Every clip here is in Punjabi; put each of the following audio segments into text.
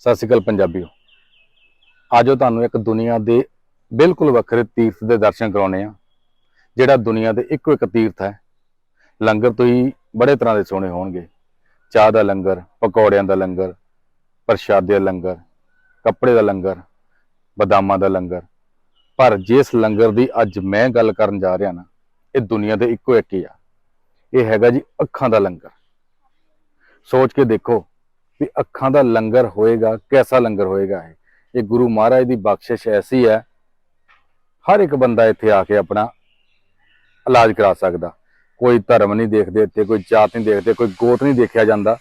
ਸਤਿ ਸ਼੍ਰੀ ਅਕਾਲ ਪੰਜਾਬੀਓ। ਆਜੋ ਤੁਹਾਨੂੰ ਇੱਕ ਦੁਨੀਆ ਦੇ ਬਿਲਕੁਲ ਵੱਖਰੇ ਤੀਰਥ ਦੇ ਦਰਸ਼ਨ ਕਰਾਉਣੇ ਆ, ਜਿਹੜਾ ਦੁਨੀਆ ਦੇ ਇੱਕੋ ਇੱਕ ਤੀਰਥ ਹੈ। ਲੰਗਰ ਤੋਂ ਹੀ ਬੜੇ ਤਰ੍ਹਾਂ ਦੇ ਸੋਹਣੇ ਹੋਣਗੇ। ਚਾਹ ਦਾ ਲੰਗਰ, ਪਕੌੜਿਆਂ ਦਾ ਲੰਗਰ, ਪ੍ਰਸ਼ਾਦੇ ਦਾ ਲੰਗਰ, ਕੱਪੜੇ ਦਾ ਲੰਗਰ, ਬਦਾਮਾਂ ਦਾ ਲੰਗਰ। ਪਰ ਜਿਸ ਲੰਗਰ ਦੀ ਅੱਜ ਮੈਂ ਗੱਲ ਕਰਨ ਜਾ ਰਿਹਾ ਨਾ, ਇਹ ਦੁਨੀਆ ਦੇ ਇੱਕੋ ਇੱਕ ਹੀ ਆ। ਇਹ ਹੈਗਾ ਜੀ ਅੱਖਾਂ ਦਾ ਲੰਗਰ। ਸੋਚ ਕੇ ਦੇਖੋ ਵੀ ਅੱਖਾਂ ਦਾ ਲੰਗਰ ਹੋਏਗਾ, ਕੈਸਾ ਲੰਗਰ ਹੋਏਗਾ ਇਹ? ਇਹ ਗੁਰੂ ਮਹਾਰਾਜ ਦੀ ਬਖਸ਼ਿਸ਼ ਐਸੀ ਹੈ, ਹਰ ਇੱਕ ਬੰਦਾ ਇੱਥੇ ਆ ਕੇ ਆਪਣਾ ਇਲਾਜ ਕਰਾ ਸਕਦਾ। ਕੋਈ ਧਰਮ ਨਹੀਂ ਦੇਖਦੇ ਇੱਥੇ, ਕੋਈ ਜਾਤ ਨਹੀਂ ਦੇਖਦੇ, ਕੋਈ ਗੋਤ ਨਹੀਂ ਦੇਖਿਆ ਜਾਂਦਾ।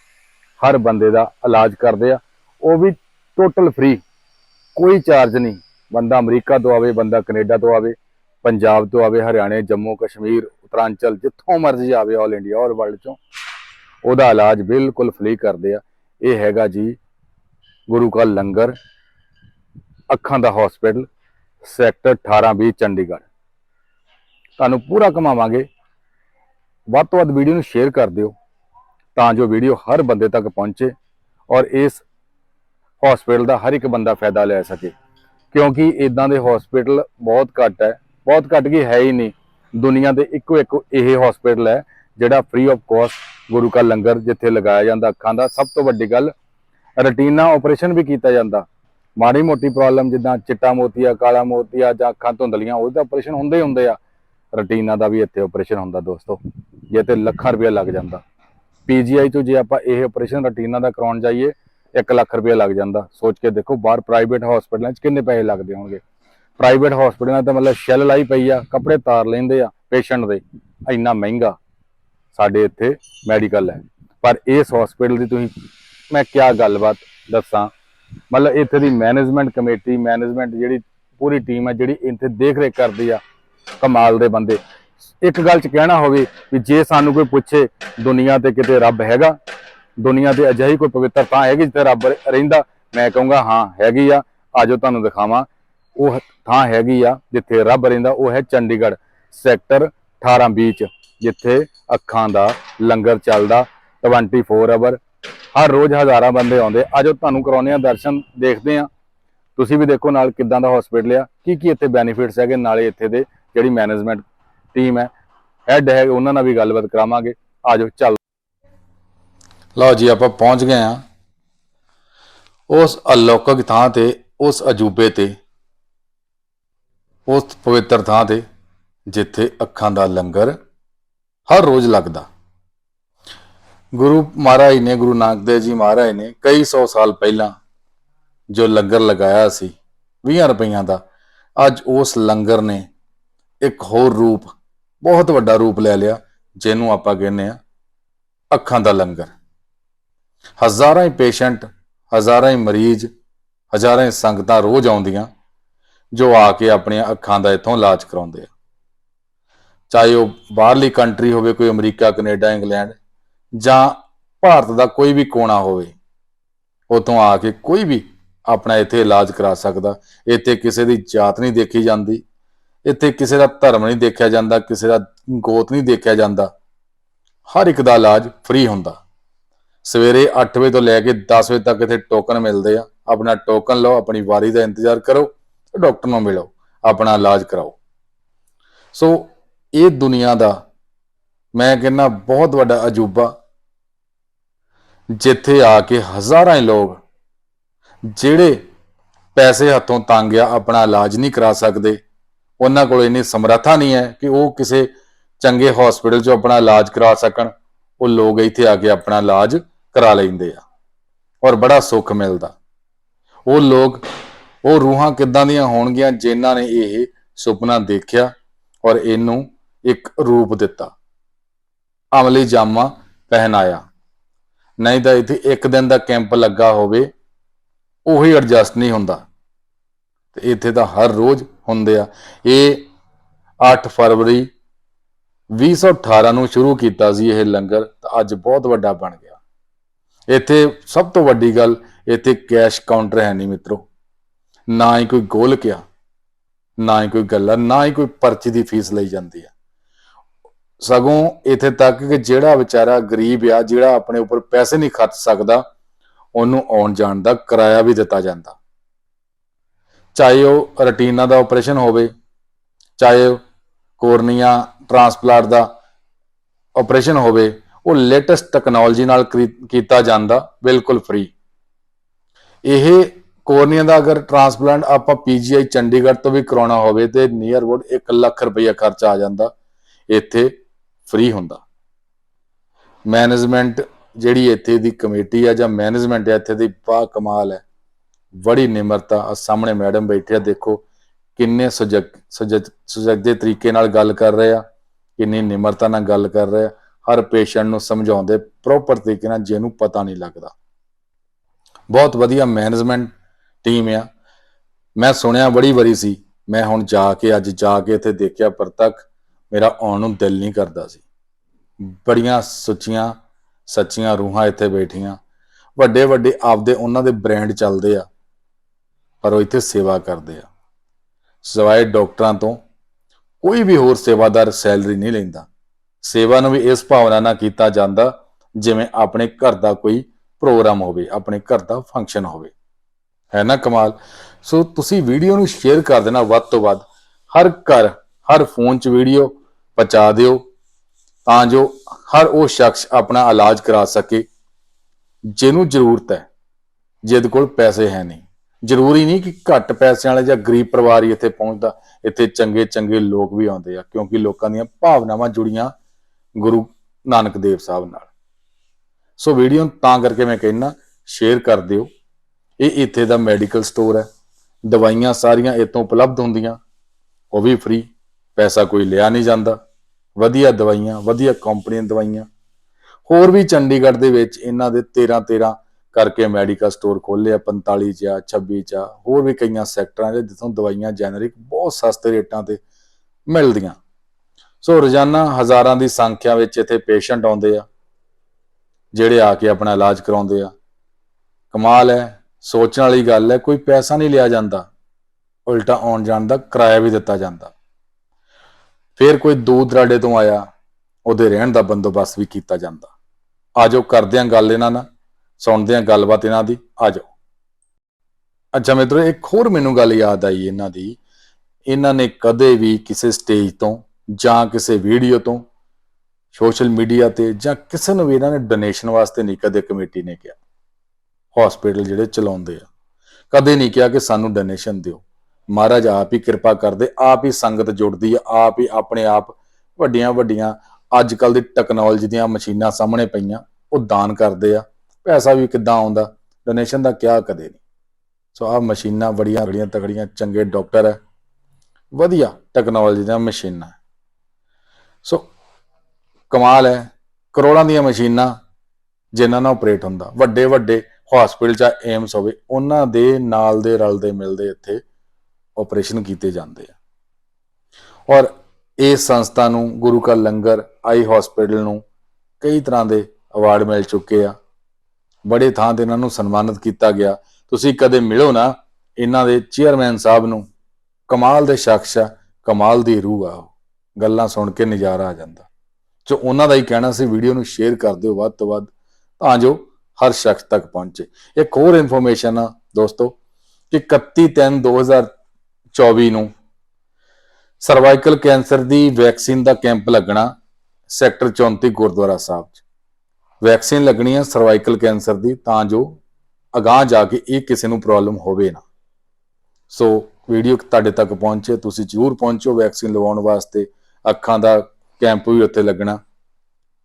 ਹਰ ਬੰਦੇ ਦਾ ਇਲਾਜ ਕਰਦੇ ਆ। ਉਹ ਵੀ ਟੋਟਲ ਫ੍ਰੀ ਕੋਈ ਚਾਰਜ ਨਹੀਂ। ਬੰਦਾ ਅਮਰੀਕਾ ਤੋਂ ਆਵੇ, ਬੰਦਾ ਕੈਨੇਡਾ ਤੋਂ ਆਵੇ, ਪੰਜਾਬ ਤੋਂ ਆਵੇ, ਹਰਿਆਣੇ, ਜੰਮੂ, ਕਸ਼ਮੀਰ, ਉਤਰਾਂਚਲ, ਜਿੱਥੋਂ ਮਰਜ਼ੀ ਆਵੇ ਆਲ ਇੰਡੀਆ ਆਲ ਵਰਲਡ ਚੋਂ, ਉਹਦਾ ਇਲਾਜ ਬਿਲਕੁਲ ਫ੍ਰੀ ਕਰਦੇ ਆ। ਇਹ ਹੈਗਾ ਜੀ ਗੁਰੂ ਕਾ ਲੰਗਰ, ਅੱਖਾਂ ਦਾ ਹਸਪੀਟਲ ਸੈਕਟਰ 1820 ਚੰਡੀਗੜ੍ਹ। ਤੁਹਾਨੂੰ ਪੂਰਾ ਘਮਾਵਾਂਗੇ ਵੱਧ ਤੋਂ ਵੱਧ ਵੀਡੀਓ ਨੂੰ ਸ਼ੇਅਰ ਕਰ ਦਿਓ ਤਾਂ ਜੋ ਵੀਡੀਓ ਹਰ ਬੰਦੇ ਤੱਕ ਪਹੁੰਚੇ ਔਰ ਇਸ ਹਸਪੀਟਲ ਦਾ ਹਰ ਇੱਕ ਬੰਦਾ ਫਾਇਦਾ ਲੈ ਸਕੇ। ਕਿਉਂਕਿ ਇਦਾਂ ਦੇ ਹਸਪੀਟਲ ਬਹੁਤ ਘੱਟ ਹੈ। ਬਹੁਤ ਘੱਟ ਕੀ ਹੈ ਹੀ ਨਹੀਂ। ਦੁਨੀਆ ਦੇ ਇੱਕੋ ਇੱਕ ਇਹ ਹਸਪੀਟਲ ਹੈ ਜਿਹੜਾ ਫ੍ਰੀ ਆਫ ਕਾਸਟ ਗੁਰੂ ਕਾ ਲੰਗਰ ਜਿੱਥੇ ਲਗਾਇਆ ਜਾਂਦਾ ਅੱਖਾਂ ਦਾ, ਸਭ ਤੋਂ ਵੱਡੀ ਗੱਲ ਰਟੀਨਾ ਆਪਰੇਸ਼ਨ ਵੀ ਕੀਤਾ ਜਾਂਦਾ। ਮਾੜੀ ਮੋਟੀ ਪ੍ਰੋਬਲਮ ਜਿੱਦਾਂ ਚਿੱਟਾ ਮੋਤੀਆ, ਕਾਲਾ ਮੋਤੀਆ ਜਾਂ ਅੱਖਾਂ ਧੁੰਦਲੀਆਂ ਉਹਦਾ ਆਪਰੇਸ਼ਨ ਹੁੰਦੇ ਹੀ ਹੁੰਦੇ ਆ। ਰਟੀਨਾ ਦਾ ਵੀ ਇੱਥੇ ਆਪਰੇਸ਼ਨ ਹੁੰਦਾ ਦੋਸਤੋ, ਜੇ ਤੇ ਲੱਖਾਂ ਰੁਪਏ ਲੱਗ ਜਾਂਦਾ। ਪੀਜੀਆਈ ਤੋਂ ਜੇ ਆਪਾਂ ਇਹ ਆਪਰੇਸ਼ਨ ਰਟੀਨਾ ਦਾ ਕਰਾਉਣ ਜਾਈਏ 1 ਲੱਖ ਰੁਪਏ ਲੱਗ ਜਾਂਦਾ। ਸੋਚ ਕੇ ਦੇਖੋ ਬਾਹਰ ਪ੍ਰਾਈਵੇਟ ਹਸਪੀਟਲਾਂ 'ਚ ਕਿੰਨੇ ਪੈਸੇ ਲੱਗਦੇ ਹੋਣਗੇ। ਪ੍ਰਾਈਵੇਟ ਹਸਪੀਟਲਾਂ ਤਾਂ ਮਤਲਬ ਸ਼ੈਲ ਲਾਈ ਪਈ ਆ, ਕੱਪੜੇ ਤਾਰ ਲੈਂਦੇ ਆ ਪੇਸ਼ੈਂਟ ਦੇ, ਇੰਨਾ ਮਹਿੰਗਾ। ਸਾਡੇ ਇੱਥੇ ਮੈਡੀਕਲ ਹੈ। ਪਰ ਇਸ ਹਸਪੀਟਲ ਦੀ ਤੁਸੀਂ ਮੈਂ ਕਿਆ ਗੱਲਬਾਤ ਦੱਸਾਂ? ਮਤਲਬ ਇੱਥੇ ਦੀ ਮੈਨੇਜਮੈਂਟ ਕਮੇਟੀ ਮੈਨੇਜਮੈਂਟ ਜਿਹੜੀ ਪੂਰੀ ਟੀਮ ਹੈ, ਜਿਹੜੀ ਇੱਥੇ ਦੇਖ ਰੇਖ ਕਰਦੀ ਆ, ਕਮਾਲ ਦੇ ਬੰਦੇ। ਇੱਕ ਗੱਲ ਚ ਕਹਿਣਾ ਹੋਵੇ ਵੀ ਜੇ ਸਾਨੂੰ ਕੋਈ ਪੁੱਛੇ ਦੁਨੀਆ ਤੇ ਕਿਤੇ ਰੱਬ ਹੈਗਾ, ਦੁਨੀਆ ਤੇ ਅਜਿਹੀ ਕੋਈ ਪਵਿੱਤਰ ਥਾਂ ਹੈਗੀ ਜਿੱਥੇ ਰੱਬ ਰਹਿੰਦਾ, ਮੈਂ ਕਹੂੰਗਾ, ਹਾਂ, ਹੈਗੀ ਆ, ਆਜੋ ਤੁਹਾਨੂੰ ਦਿਖਾਵਾਂ। ਉਹ ਥਾਂ ਹੈਗੀ ਆ ਜਿੱਥੇ ਰੱਬ ਰਹਿੰਦਾ, ਉਹ ਹੈ ਚੰਡੀਗੜ੍ਹ। ਸੈਕਟਰ 1820 ਚ। ਜਿੱਥੇ ਅੱਖਾਂ ਦਾ ਲੰਗਰ ਚੱਲਦਾ 24 ਆਵਰ ਹਰ ਰੋਜ਼ ਹਜ਼ਾਰਾਂ ਬੰਦੇ ਆਉਂਦੇ। ਆਜੋ ਤੁਹਾਨੂੰ ਕਰਾਉਨੇ ਆ ਦਰਸ਼ਨ, ਦੇਖਦੇ ਆ ਤੁਸੀਂ ਵੀ ਦੇਖੋ ਨਾਲ ਕਿੱਦਾਂ ਦਾ ਹਸਪੀਟਲ ਆ ਕੀ ਕੀ ਇੱਥੇ ਬੈਨੀਫਿਟਸ ਹੈਗੇ ਨਾਲੇ ਇੱਥੇ ਦੇ ਜਿਹੜੀ ਮੈਨੇਜਮੈਂਟ ਟੀਮ ਹੈ। ਹੈਡ ਹੈ ਉਹਨਾਂ ਨਾਲ ਵੀ ਗੱਲਬਾਤ ਕਰਾਵਾਂਗੇ। ਆਜੋ, ਚੱਲ। ਲਓ ਜੀ, ਆਪਾਂ ਪਹੁੰਚ ਗਏ ਆ ਉਸ ਅਲੌਕਿਕ ਥਾਂ ਤੇ, ਉਸ ਅਜੂਬੇ ਤੇ, ਉਸ ਪਵਿੱਤਰ ਥਾਂ ਤੇ, ਜਿੱਥੇ ਅੱਖਾਂ ਦਾ ਲੰਗਰ ਹਰ ਰੋਜ਼ ਲੱਗਦਾ। ਗੁਰੂ ਮਹਾਰਾਜ ਨੇ, ਗੁਰੂ ਨਾਨਕ ਦੇਵ ਜੀ ਮਹਾਰਾਜ ਨੇ ਕਈ ਸੌ ਸਾਲ ਪਹਿਲਾਂ ਜੋ ਲੰਗਰ ਲਗਾਇਆ ਸੀ 20 ਰੁਪਈਆਂ ਦਾ, ਅੱਜ ਉਸ ਲੰਗਰ ਨੇ ਇੱਕ ਹੋਰ ਰੂਪ, ਬਹੁਤ ਵੱਡਾ ਰੂਪ ਲੈ ਲਿਆ, ਜਿਹਨੂੰ ਆਪਾਂ ਕਹਿੰਦੇ ਆ ਅੱਖਾਂ ਦਾ ਲੰਗਰ। ਹਜ਼ਾਰਾਂ ਹੀ ਪੇਸ਼ੈਂਟ, ਹਜ਼ਾਰਾਂ ਹੀ ਮਰੀਜ਼, ਹਜ਼ਾਰਾਂ ਹੀ ਸੰਗਤਾਂ ਰੋਜ਼ ਆਉਂਦੀਆਂ, ਜੋ ਆ ਕੇ ਆਪਣੀਆਂ ਅੱਖਾਂ ਦਾ ਇੱਥੋਂ ਇਲਾਜ ਕਰਾਉਂਦੇ ਆ। ਚਾਹੇ ਉਹ ਬਾਹਰਲੀ ਕੰਟਰੀ ਹੋਵੇ, ਕੋਈ ਅਮਰੀਕਾ, ਕੈਨੇਡਾ, ਇੰਗਲੈਂਡ ਜਾਂ ਭਾਰਤ ਦਾ ਕੋਈ ਵੀ ਕੋਣਾ ਹੋਵੇ ਉਤੋਂ ਆ ਕੇ ਕੋਈ ਵੀ ਆਪਣਾ ਇੱਥੇ ਇਲਾਜ ਕਰਾ ਸਕਦਾ। ਇੱਥੇ ਕਿਸੇ ਦੀ ਜਾਤ ਨਹੀਂ ਦੇਖੀ ਜਾਂਦੀ, ਇੱਥੇ ਕਿਸੇ ਦਾ ਧਰਮ ਨਹੀਂ ਦੇਖਿਆ ਜਾਂਦਾ, ਕਿਸੇ ਦਾ ਗੋਤ ਨਹੀਂ ਦੇਖਿਆ ਜਾਂਦਾ। ਹਰ ਇੱਕ ਦਾ ਇਲਾਜ ਫ੍ਰੀ ਹੁੰਦਾ। ਸਵੇਰੇ 8 ਵਜੇ ਤੋਂ ਲੈ ਕੇ 10 ਵਜੇ ਤੱਕ ਇੱਥੇ ਟੋਕਨ ਮਿਲਦੇ ਆ। ਆਪਣਾ ਟੋਕਨ ਲਓ, ਆਪਣੀ ਵਾਰੀ ਦਾ ਇੰਤਜ਼ਾਰ ਕਰੋ ਡਾਕਟਰ ਨੂੰ ਮਿਲੋ, ਆਪਣਾ ਇਲਾਜ ਕਰਾਓ। ਸੋ ਇਹ ਦੁਨੀਆ ਦਾ ਮੈਂ ਕਹਿੰਦਾ ਬਹੁਤ ਵੱਡਾ ਅਜੂਬਾ। ਜਿੱਥੇ ਆ ਕੇ ਹਜ਼ਾਰਾਂ ਲੋਕ ਜਿਹੜੇ ਪੈਸੇ ਹੱਥੋਂ ਤੰਗ ਆ, ਆਪਣਾ ਇਲਾਜ ਨਹੀਂ ਕਰਾ ਸਕਦੇ, ਉਹਨਾਂ ਕੋਲ ਇੰਨੀ ਸਮਰੱਥਾ ਨਹੀਂ ਹੈ ਕਿ ਉਹ ਕਿਸੇ ਚੰਗੇ ਹਸਪੀਟਲ 'ਚ ਆਪਣਾ ਇਲਾਜ ਕਰਾ ਸਕਣ। ਉਹ ਲੋਕ ਇੱਥੇ ਆ ਕੇ ਆਪਣਾ ਇਲਾਜ ਕਰਾ ਲੈਂਦੇ ਆ ਔਰ ਬੜਾ ਸੁੱਖ ਮਿਲਦਾ। ਉਹ ਲੋਕ, ਉਹ ਰੂਹਾਂ ਕਿੱਦਾਂ ਦੀਆਂ ਹੋਣਗੀਆਂ ਜਿਨ੍ਹਾਂ ਨੇ ਇਹ ਸੁਪਨਾ ਦੇਖਿਆ ਔਰ ਇਹਨੂੰ ਇੱਕ ਰੂਪ ਦਿੱਤਾ। ਅਮਲੀ ਜਾਮਾ ਪਹਿਨਾਇਆ। ਨਹੀਂ ਤਾਂ ਇੱਥੇ ਇੱਕ ਦਿਨ ਦਾ ਕੈਂਪ ਲੱਗਾ ਹੋਵੇ, ਉਹੀ ਐਡਜਸਟ ਨਹੀਂ ਹੁੰਦਾ। ਤੇ ਇੱਥੇ ਤਾਂ ਹਰ ਰੋਜ਼ ਹੁੰਦੇ ਆ। ਇਹ 8 ਫਰਵਰੀ 2018 ਨੂੰ ਸ਼ੁਰੂ ਕੀਤਾ ਸੀ ਇਹ ਲੰਗਰ, ਤਾਂ ਅੱਜ ਬਹੁਤ ਵੱਡਾ ਬਣ ਗਿਆ। ਇੱਥੇ ਸਭ ਤੋਂ ਵੱਡੀ ਗੱਲ, ਇੱਥੇ ਕੈਸ਼ ਕਾਊਂਟਰ ਹੈ ਨਹੀਂ ਮਿੱਤਰੋ। ਨਾ ਹੀ ਕੋਈ ਗੋਲਕਿਆ ਨਾ ਹੀ ਕੋਈ ਗੱਲਾਂ ਨਾ ਹੀ ਕੋਈ ਪਰਚੀ ਦੀ ਫੀਸ ਲਈ ਜਾਂਦੀ ਹੈ ਸਗੋਂ ਇੱਥੇ ਤੱਕ ਕਿ ਜਿਹੜਾ ਵਿਚਾਰਾ ਗਰੀਬ ਆ, ਜਿਹੜਾ ਆਪਣੇ ਉੱਪਰ ਪੈਸੇ ਨਹੀਂ ਖਰਚ ਸਕਦਾ, ਉਹਨੂੰ ਆਉਣ ਜਾਣ ਦਾ ਕਿਰਾਇਆ ਵੀ ਦਿੱਤਾ ਜਾਂਦਾ। ਚਾਹੇ ਉਹ ਰਟੀਨਾ ਦਾ ਆਪਰੇਸ਼ਨ ਹੋਵੇ, ਚਾਹੇ ਉਹ ਕੋਰਨੀਆ ਟ੍ਰਾਂਸਪਲਾਂਟ ਦਾ ਆਪਰੇਸ਼ਨ ਹੋਵੇ, ਉਹ ਲੇਟੈਸਟ ਟੈਕਨੋਲੋਜੀ ਨਾਲ ਕੀਤਾ ਜਾਂਦਾ, ਬਿਲਕੁਲ ਫ੍ਰੀ ਇਹ ਕੋਰਨੀਆ ਦਾ ਅਗਰ ਟ੍ਰਾਂਸਪਲਾਂਟ ਆਪਾਂ ਪੀਜੀਆਈ ਚੰਡੀਗੜ੍ਹ ਤੋਂ ਵੀ ਕਰਾਉਣਾ ਹੋਵੇ ਤੇ ਨੀਅਰ ਅਬਾਊਟ 1 ਲੱਖ ਰੁਪਈਆ ਖਰਚਾ ਆ ਜਾਂਦਾ, ਇੱਥੇ ਫ੍ਰੀ ਹੁੰਦਾ। ਮੈਨੇਜਮੈਂਟ ਜਿਹੜੀ ਇੱਥੇ ਦੀ ਕਮੇਟੀ ਆ ਜਾਂ ਮੈਨੇਜਮੈਂਟ ਹੈ ਇੱਥੇ ਦੀ ਬਾ ਕਮਾਲ ਹੈ। ਬੜੀ ਨਿਮਰਤਾ ਆ, ਸਾਹਮਣੇ ਮੈਡਮ ਬੈਠੇ ਆ, ਦੇਖੋ ਕਿੰਨੇ ਸੁਜਗ ਸੁਜਗ ਸੁਜਗਦੇ ਤਰੀਕੇ ਨਾਲ ਗੱਲ ਕਰ ਰਹੇ ਆ, ਕਿੰਨੀ ਨਿਮਰਤਾ ਨਾਲ ਗੱਲ ਕਰ ਰਹੇ ਆ, ਹਰ ਪੇਸ਼ੈਂਟ ਨੂੰ ਸਮਝਾਉਂਦੇ ਪ੍ਰੋਪਰ ਤਰੀਕੇ ਨਾਲ, ਜਿਹਨੂੰ ਪਤਾ ਨਹੀਂ ਲੱਗਦਾ। ਬਹੁਤ ਵਧੀਆ ਮੈਨੇਜਮੈਂਟ ਟੀਮ ਆ। ਮੈਂ ਸੁਣਿਆ ਬੜੀ ਵਾਰੀ ਸੀ, ਮੈਂ ਹੁਣ ਜਾ ਕੇ, ਅੱਜ ਜਾ ਕੇ ਇੱਥੇ ਦੇਖਿਆ ਪ੍ਰਤੱਖ ਮੇਰਾ ਆਉਣ ਨੂੰ ਦਿਲ ਨਹੀਂ ਕਰਦਾ ਸੀ। ਬੜੀਆਂ ਸੁੱਚੀਆਂ, ਸੱਚੀਆਂ ਰੂਹਾਂ ਇੱਥੇ ਬੈਠੀਆਂ। ਵੱਡੇ ਵੱਡੇ ਆਪਦੇ ਉਹਨਾਂ ਦੇ ਬ੍ਰਾਂਡ ਚੱਲਦੇ ਆ, ਪਰ ਉਹ ਇੱਥੇ ਸੇਵਾ ਕਰਦੇ ਆ। ਸਿਵਾਏ ਡਾਕਟਰਾਂ ਤੋਂ ਕੋਈ ਵੀ ਹੋਰ ਸੇਵਾਦਾਰ ਸੈਲਰੀ ਨਹੀਂ ਲੈਂਦਾ। ਸੇਵਾ ਨੂੰ ਵੀ ਇਸ ਭਾਵਨਾ ਨਾਲ ਕੀਤਾ ਜਾਂਦਾ, ਜਿਵੇਂ ਆਪਣੇ ਘਰ ਦਾ ਕੋਈ ਪ੍ਰੋਗਰਾਮ ਹੋਵੇ, ਆਪਣੇ ਘਰ ਦਾ ਫੰਕਸ਼ਨ ਹੋਵੇ। ਹੈ ਨਾ ਕਮਾਲ? ਸੋ ਤੁਸੀਂ ਵੀਡੀਓ ਨੂੰ ਸ਼ੇਅਰ ਕਰ ਦੇਣਾ ਵੱਧ ਤੋਂ ਵੱਧ। ਹਰ ਘਰ ਹਰ ਫੋਨ 'ਚ ਵੀਡੀਓ ਪਹੁੰਚਾ ਦਿਓ ਤਾਂ ਜੋ ਹਰ ਉਹ ਸ਼ਖਸ ਆਪਣਾ ਇਲਾਜ ਕਰਾ ਸਕੇ, ਜਿਹਨੂੰ ਜ਼ਰੂਰਤ ਹੈ, ਜਿਹਦੇ ਕੋਲ ਪੈਸੇ ਹੈ ਨਹੀਂ। ਜ਼ਰੂਰੀ ਨਹੀਂ ਕਿ ਘੱਟ ਪੈਸਿਆਂ ਵਾਲੇ ਜਾਂ ਗਰੀਬ ਪਰਿਵਾਰ ਹੀ ਇੱਥੇ ਪਹੁੰਚਦਾ, ਇੱਥੇ ਚੰਗੇ ਚੰਗੇ ਲੋਕ ਵੀ ਆਉਂਦੇ ਆ, ਕਿਉਂਕਿ ਲੋਕਾਂ ਦੀਆਂ ਭਾਵਨਾਵਾਂ ਜੁੜੀਆਂ ਗੁਰੂ ਨਾਨਕ ਦੇਵ ਸਾਹਿਬ ਨਾਲ। ਸੋ ਵੀਡੀਓ ਨੂੰ ਤਾਂ ਕਰਕੇ ਮੈਂ ਕਹਿੰਨਾ ਸ਼ੇਅਰ ਕਰ ਦਿਓ। ਇਹ ਇੱਥੇ ਦਾ ਮੈਡੀਕਲ ਸਟੋਰ ਹੈ। ਦਵਾਈਆਂ ਸਾਰੀਆਂ ਇੱਥੋਂ ਉਪਲਬਧ ਹੁੰਦੀਆਂ, ਉਹ ਵੀ ਫ੍ਰੀ। ਪੈਸਾ ਕੋਈ ਲਿਆ ਨਹੀਂ ਜਾਂਦਾ। ਵਧੀਆ ਦਵਾਈਆਂ, ਵਧੀਆ ਕੰਪਨੀ ਦਵਾਈਆਂ। ਹੋਰ ਵੀ ਚੰਡੀਗੜ੍ਹ ਦੇ ਵਿੱਚ ਇਹਨਾਂ ਦੇ 13 13 ਕਰਕੇ ਮੈਡੀਕਲ ਸਟੋਰ ਖੋਲ੍ਹੇ ਆ 45 ਚ ਆ 26 ਚ ਆ, ਹੋਰ ਵੀ ਕਈਆਂ ਸੈਕਟਰਾਂ ਦੇ ਜਿੱਥੋਂ ਦਵਾਈਆਂ ਜੈਨਰਿਕ ਬਹੁਤ ਸਸਤੇ ਰੇਟਾਂ ਤੇ ਮਿਲਦੀਆਂ। ਸੋ ਰੋਜ਼ਾਨਾ ਹਜ਼ਾਰਾਂ ਦੀ ਸੰਖਿਆ ਵਿੱਚ ਇੱਥੇ ਪੇਸ਼ੈਂਟ ਆਉਂਦੇ ਆ, ਜਿਹੜੇ ਆ ਕੇ ਆਪਣਾ ਇਲਾਜ ਕਰਾਉਂਦੇ ਆ। ਕਮਾਲ ਹੈ, ਸੋਚਣ ਵਾਲੀ ਗੱਲ ਹੈ, ਕੋਈ ਪੈਸਾ ਨਹੀਂ ਲਿਆ ਜਾਂਦਾ। ਉਲਟਾ ਆਉਣ ਜਾਣ ਦਾ ਕਿਰਾਇਆ ਵੀ ਦਿੱਤਾ ਜਾਂਦਾ। ਫਿਰ ਕੋਈ ਦੂਰ ਦਰਾਡੇ ਤੋਂ ਆਇਆ, ਉਹਦੇ ਰਹਿਣ ਦਾ ਬੰਦੋਬਸਤ ਵੀ ਕੀਤਾ ਜਾਂਦਾ। ਆਜੋ, ਕਰਦੇ ਆਂ ਗੱਲ ਇਹਨਾਂ ਨਾਲ, ਸੁਣਦੇ ਆਂ ਗੱਲਬਾਤ ਇਹਨਾਂ ਦੀ, ਆਜੋ। ਅੱਛਾ ਮਿੱਤਰੋ, ਇੱਕ ਹੋਰ ਮੈਨੂੰ ਗੱਲ ਯਾਦ ਆਈ ਇਹਨਾਂ ਦੀ। ਇਹਨਾਂ ਨੇ ਕਦੇ ਵੀ ਕਿਸੇ ਸਟੇਜ ਤੋਂ ਜਾਂ ਕਿਸੇ ਵੀਡੀਓ ਤੋਂ ਸੋਸ਼ਲ ਮੀਡੀਆ ਤੇ ਜਾਂ ਕਿਸੇ ਨੂੰ ਵੀ ਇਹਨਾਂ ਨੇ ਡੋਨੇਸ਼ਨ ਵਾਸਤੇ ਨਹੀਂ, ਕਦੇ ਕਮੇਟੀ ਨੇ ਕਿਹਾ। ਹਸਪੀਟਲ ਜਿਹੜੇ ਚਲਾਉਂਦੇ ਆ, ਕਦੇ ਨਹੀਂ ਕਿਹਾ ਕਿ ਸਾਨੂੰ ਡੋਨੇਸ਼ਨ ਦਿਓ। ਮਹਾਰਾਜ ਆਪ ਹੀ ਕਿਰਪਾ ਕਰਦੇ, ਆਪ ਹੀ ਸੰਗਤ ਜੁੜਦੀ ਆ, ਆਪ ਹੀ ਆਪਣੇ ਆਪ ਵੱਡੀਆਂ ਵੱਡੀਆਂ ਅੱਜ ਕੱਲ ਦੀ ਟੈਕਨੋਲੋਜੀ ਦੀਆਂ ਮਸ਼ੀਨਾਂ ਸਾਹਮਣੇ ਪਈਆਂ, ਉਹ ਦਾਨ ਕਰਦੇ ਆ। ਪੈਸਾ ਵੀ ਕਿੱਦਾਂ ਆਉਂਦਾ ਡੋਨੇਸ਼ਨ ਦਾ ਕਿਆ ਕਦੇ ਨਹੀਂ। ਸੋ ਆ ਮਸ਼ੀਨਾਂ ਬੜੀਆਂ ਬੜੀਆਂ ਤਗੜੀਆਂ, ਚੰਗੇ ਡਾਕਟਰ ਹੈ ਵਧੀਆ ਟੈਕਨੋਲੋਜੀ ਦੀਆਂ ਮਸ਼ੀਨਾਂ। ਸੋ ਕਮਾਲ ਹੈ, ਕਰੋੜਾਂ ਦੀਆਂ ਮਸ਼ੀਨਾਂ ਜਿਨ੍ਹਾਂ ਨਾਲ ਆਪਰੇਟ ਹੁੰਦਾ, ਵੱਡੇ ਵੱਡੇ ਹਸਪੀਟਲ ਚ ਏਮਸ ਹੋਵੇ, ਉਹਨਾਂ ਦੇ ਨਾਲ ਦੇ ਰਲਦੇ ਮਿਲਦੇ ਇੱਥੇ ਆਪਰੇਸ਼ਨ ਕੀਤੇ ਜਾਂਦੇ ਆ। ਔਰ ਇਸ ਸੰਸਥਾ ਨੂੰ ਗੁਰੂ ਕਾ ਲੰਗਰ, ਆਈ ਹਸਪੀਟਲ ਨੂੰ ਕਈ ਤਰ੍ਹਾਂ ਦੇ ਅਵਾਰਡ ਮਿਲ ਚੁੱਕੇ ਆ। ਬੜੇ ਥਾਂ ਤੇ ਇਹਨਾਂ ਨੂੰ ਸਨਮਾਨਿਤ ਕੀਤਾ ਗਿਆ। ਤੁਸੀਂ ਕਦੇ ਮਿਲੋ ਨਾ, ਇਹਨਾਂ ਦੇ ਚੇਅਰਮੈਨ ਸਾਹਿਬ ਨੂੰ। ਕਮਾਲ ਦੇ ਸ਼ਖਸ ਆ, ਕਮਾਲ ਦੀ ਰੂਹ ਆ ਉਹ। ਗੱਲਾਂ ਸੁਣ ਕੇ ਨਜ਼ਾਰਾ ਆ ਜਾਂਦਾ। ਜੋ ਉਹਨਾਂ ਦਾ ਹੀ ਕਹਿਣਾ ਸੀ, ਵੀਡੀਓ ਨੂੰ ਸ਼ੇਅਰ ਕਰ ਦਿਓ ਵੱਧ ਤੋਂ ਵੱਧ, ਤਾਂ ਜੋ ਹਰ ਸ਼ਖਸ ਤੱਕ ਪਹੁੰਚੇ। ਇੱਕ ਹੋਰ ਇਨਫੋਰਮੇਸ਼ਨ ਆ ਦੋਸਤੋ, ਕਿ 31 3 2024 ਨੂੰ। ਸਰਵਾਈਕਲ ਕੈਂਸਰ ਦੀ ਵੈਕਸੀਨ ਦਾ ਕੈਂਪ ਲੱਗਣਾ ਸੈਕਟਰ 34 ਗੁਰਦੁਆਰਾ ਸਾਹਿਬ 'ਚ। ਵੈਕਸੀਨ ਲੱਗਣੀ ਹੈ ਸਰਵਾਈਕਲ ਕੈਂਸਰ ਦੀ, ਤਾਂ ਜੋ ਅਗਾਹ ਜਾ ਕੇ ਇਹ ਕਿਸੇ ਨੂੰ ਪ੍ਰੋਬਲਮ ਹੋਵੇ ਨਾ। ਸੋ ਵੀਡੀਓ ਤੁਹਾਡੇ ਤੱਕ ਪਹੁੰਚੇ, ਤੁਸੀਂ ਜ਼ਰੂਰ ਪਹੁੰਚੋ ਵੈਕਸੀਨ ਲਵਾਉਣ ਵਾਸਤੇ। ਅੱਖਾਂ ਦਾ ਕੈਂਪ ਵੀ ਉੱਥੇ ਲੱਗਣਾ।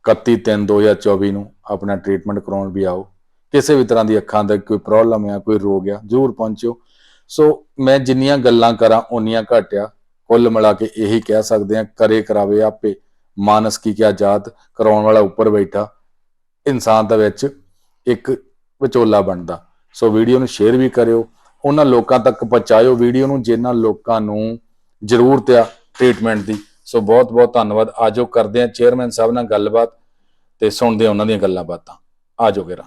31 3 2024 ਨੂੰ ਆਪਣਾ ਟ੍ਰੀਟਮੈਂਟ ਕਰਾਉਣ ਵੀ ਆਓ। ਕਿਸੇ ਵੀ ਤਰ੍ਹਾਂ ਦੀ ਅੱਖਾਂ ਦਾ ਕੋਈ ਪ੍ਰੋਬਲਮ ਆ ਕੋਈ ਰੋਗ ਆ, ਜ਼ਰੂਰ ਪਹੁੰਚਿਓ। ਸੋ ਮੈਂ ਜਿੰਨੀਆਂ ਗੱਲਾਂ ਕਰਾਂ, ਓਨੀਆਂ ਘੱਟ ਆ ਕੁੱਲ ਮਿਲਾ ਕੇ ਇਹੀ ਕਹਿ ਸਕਦੇ ਆ ਕਰੇ ਕਰਾਵੇ ਆਪੇ। ਮਾਨਸ ਕੀ ਕਿਆ ਜਾਤ, ਕਰਾਉਣ ਵਾਲਾ ਉੱਪਰ ਬੈਠਾ। ਇਨਸਾਨ ਦਾ ਵਿੱਚ ਇੱਕ ਵਿਚੋਲਾ ਬਣਦਾ। ਸੋ ਵੀਡੀਓ ਨੂੰ ਸ਼ੇਅਰ ਵੀ ਕਰਿਓ। ਉਹਨਾਂ ਲੋਕਾਂ ਤੱਕ ਪਹੁੰਚਾਇਓ ਵੀਡੀਓ ਨੂੰ, ਜਿਨ੍ਹਾਂ ਲੋਕਾਂ ਨੂੰ ਜ਼ਰੂਰਤ ਆ ਟ੍ਰੀਟਮੈਂਟ ਦੀ। ਸੋ ਬਹੁਤ ਬਹੁਤ ਧੰਨਵਾਦ। ਆਜੋ ਕਰਦੇ ਆ ਚੇਅਰਮੈਨ ਸਾਹਿਬ ਨਾਲ ਗੱਲਬਾਤ ਤੇ ਸੁਣਦੇ ਆ ਉਹਨਾਂ ਦੀਆਂ ਗੱਲਾਂ ਬਾਤਾਂ। ਆਜੋ ਗੇਰਾ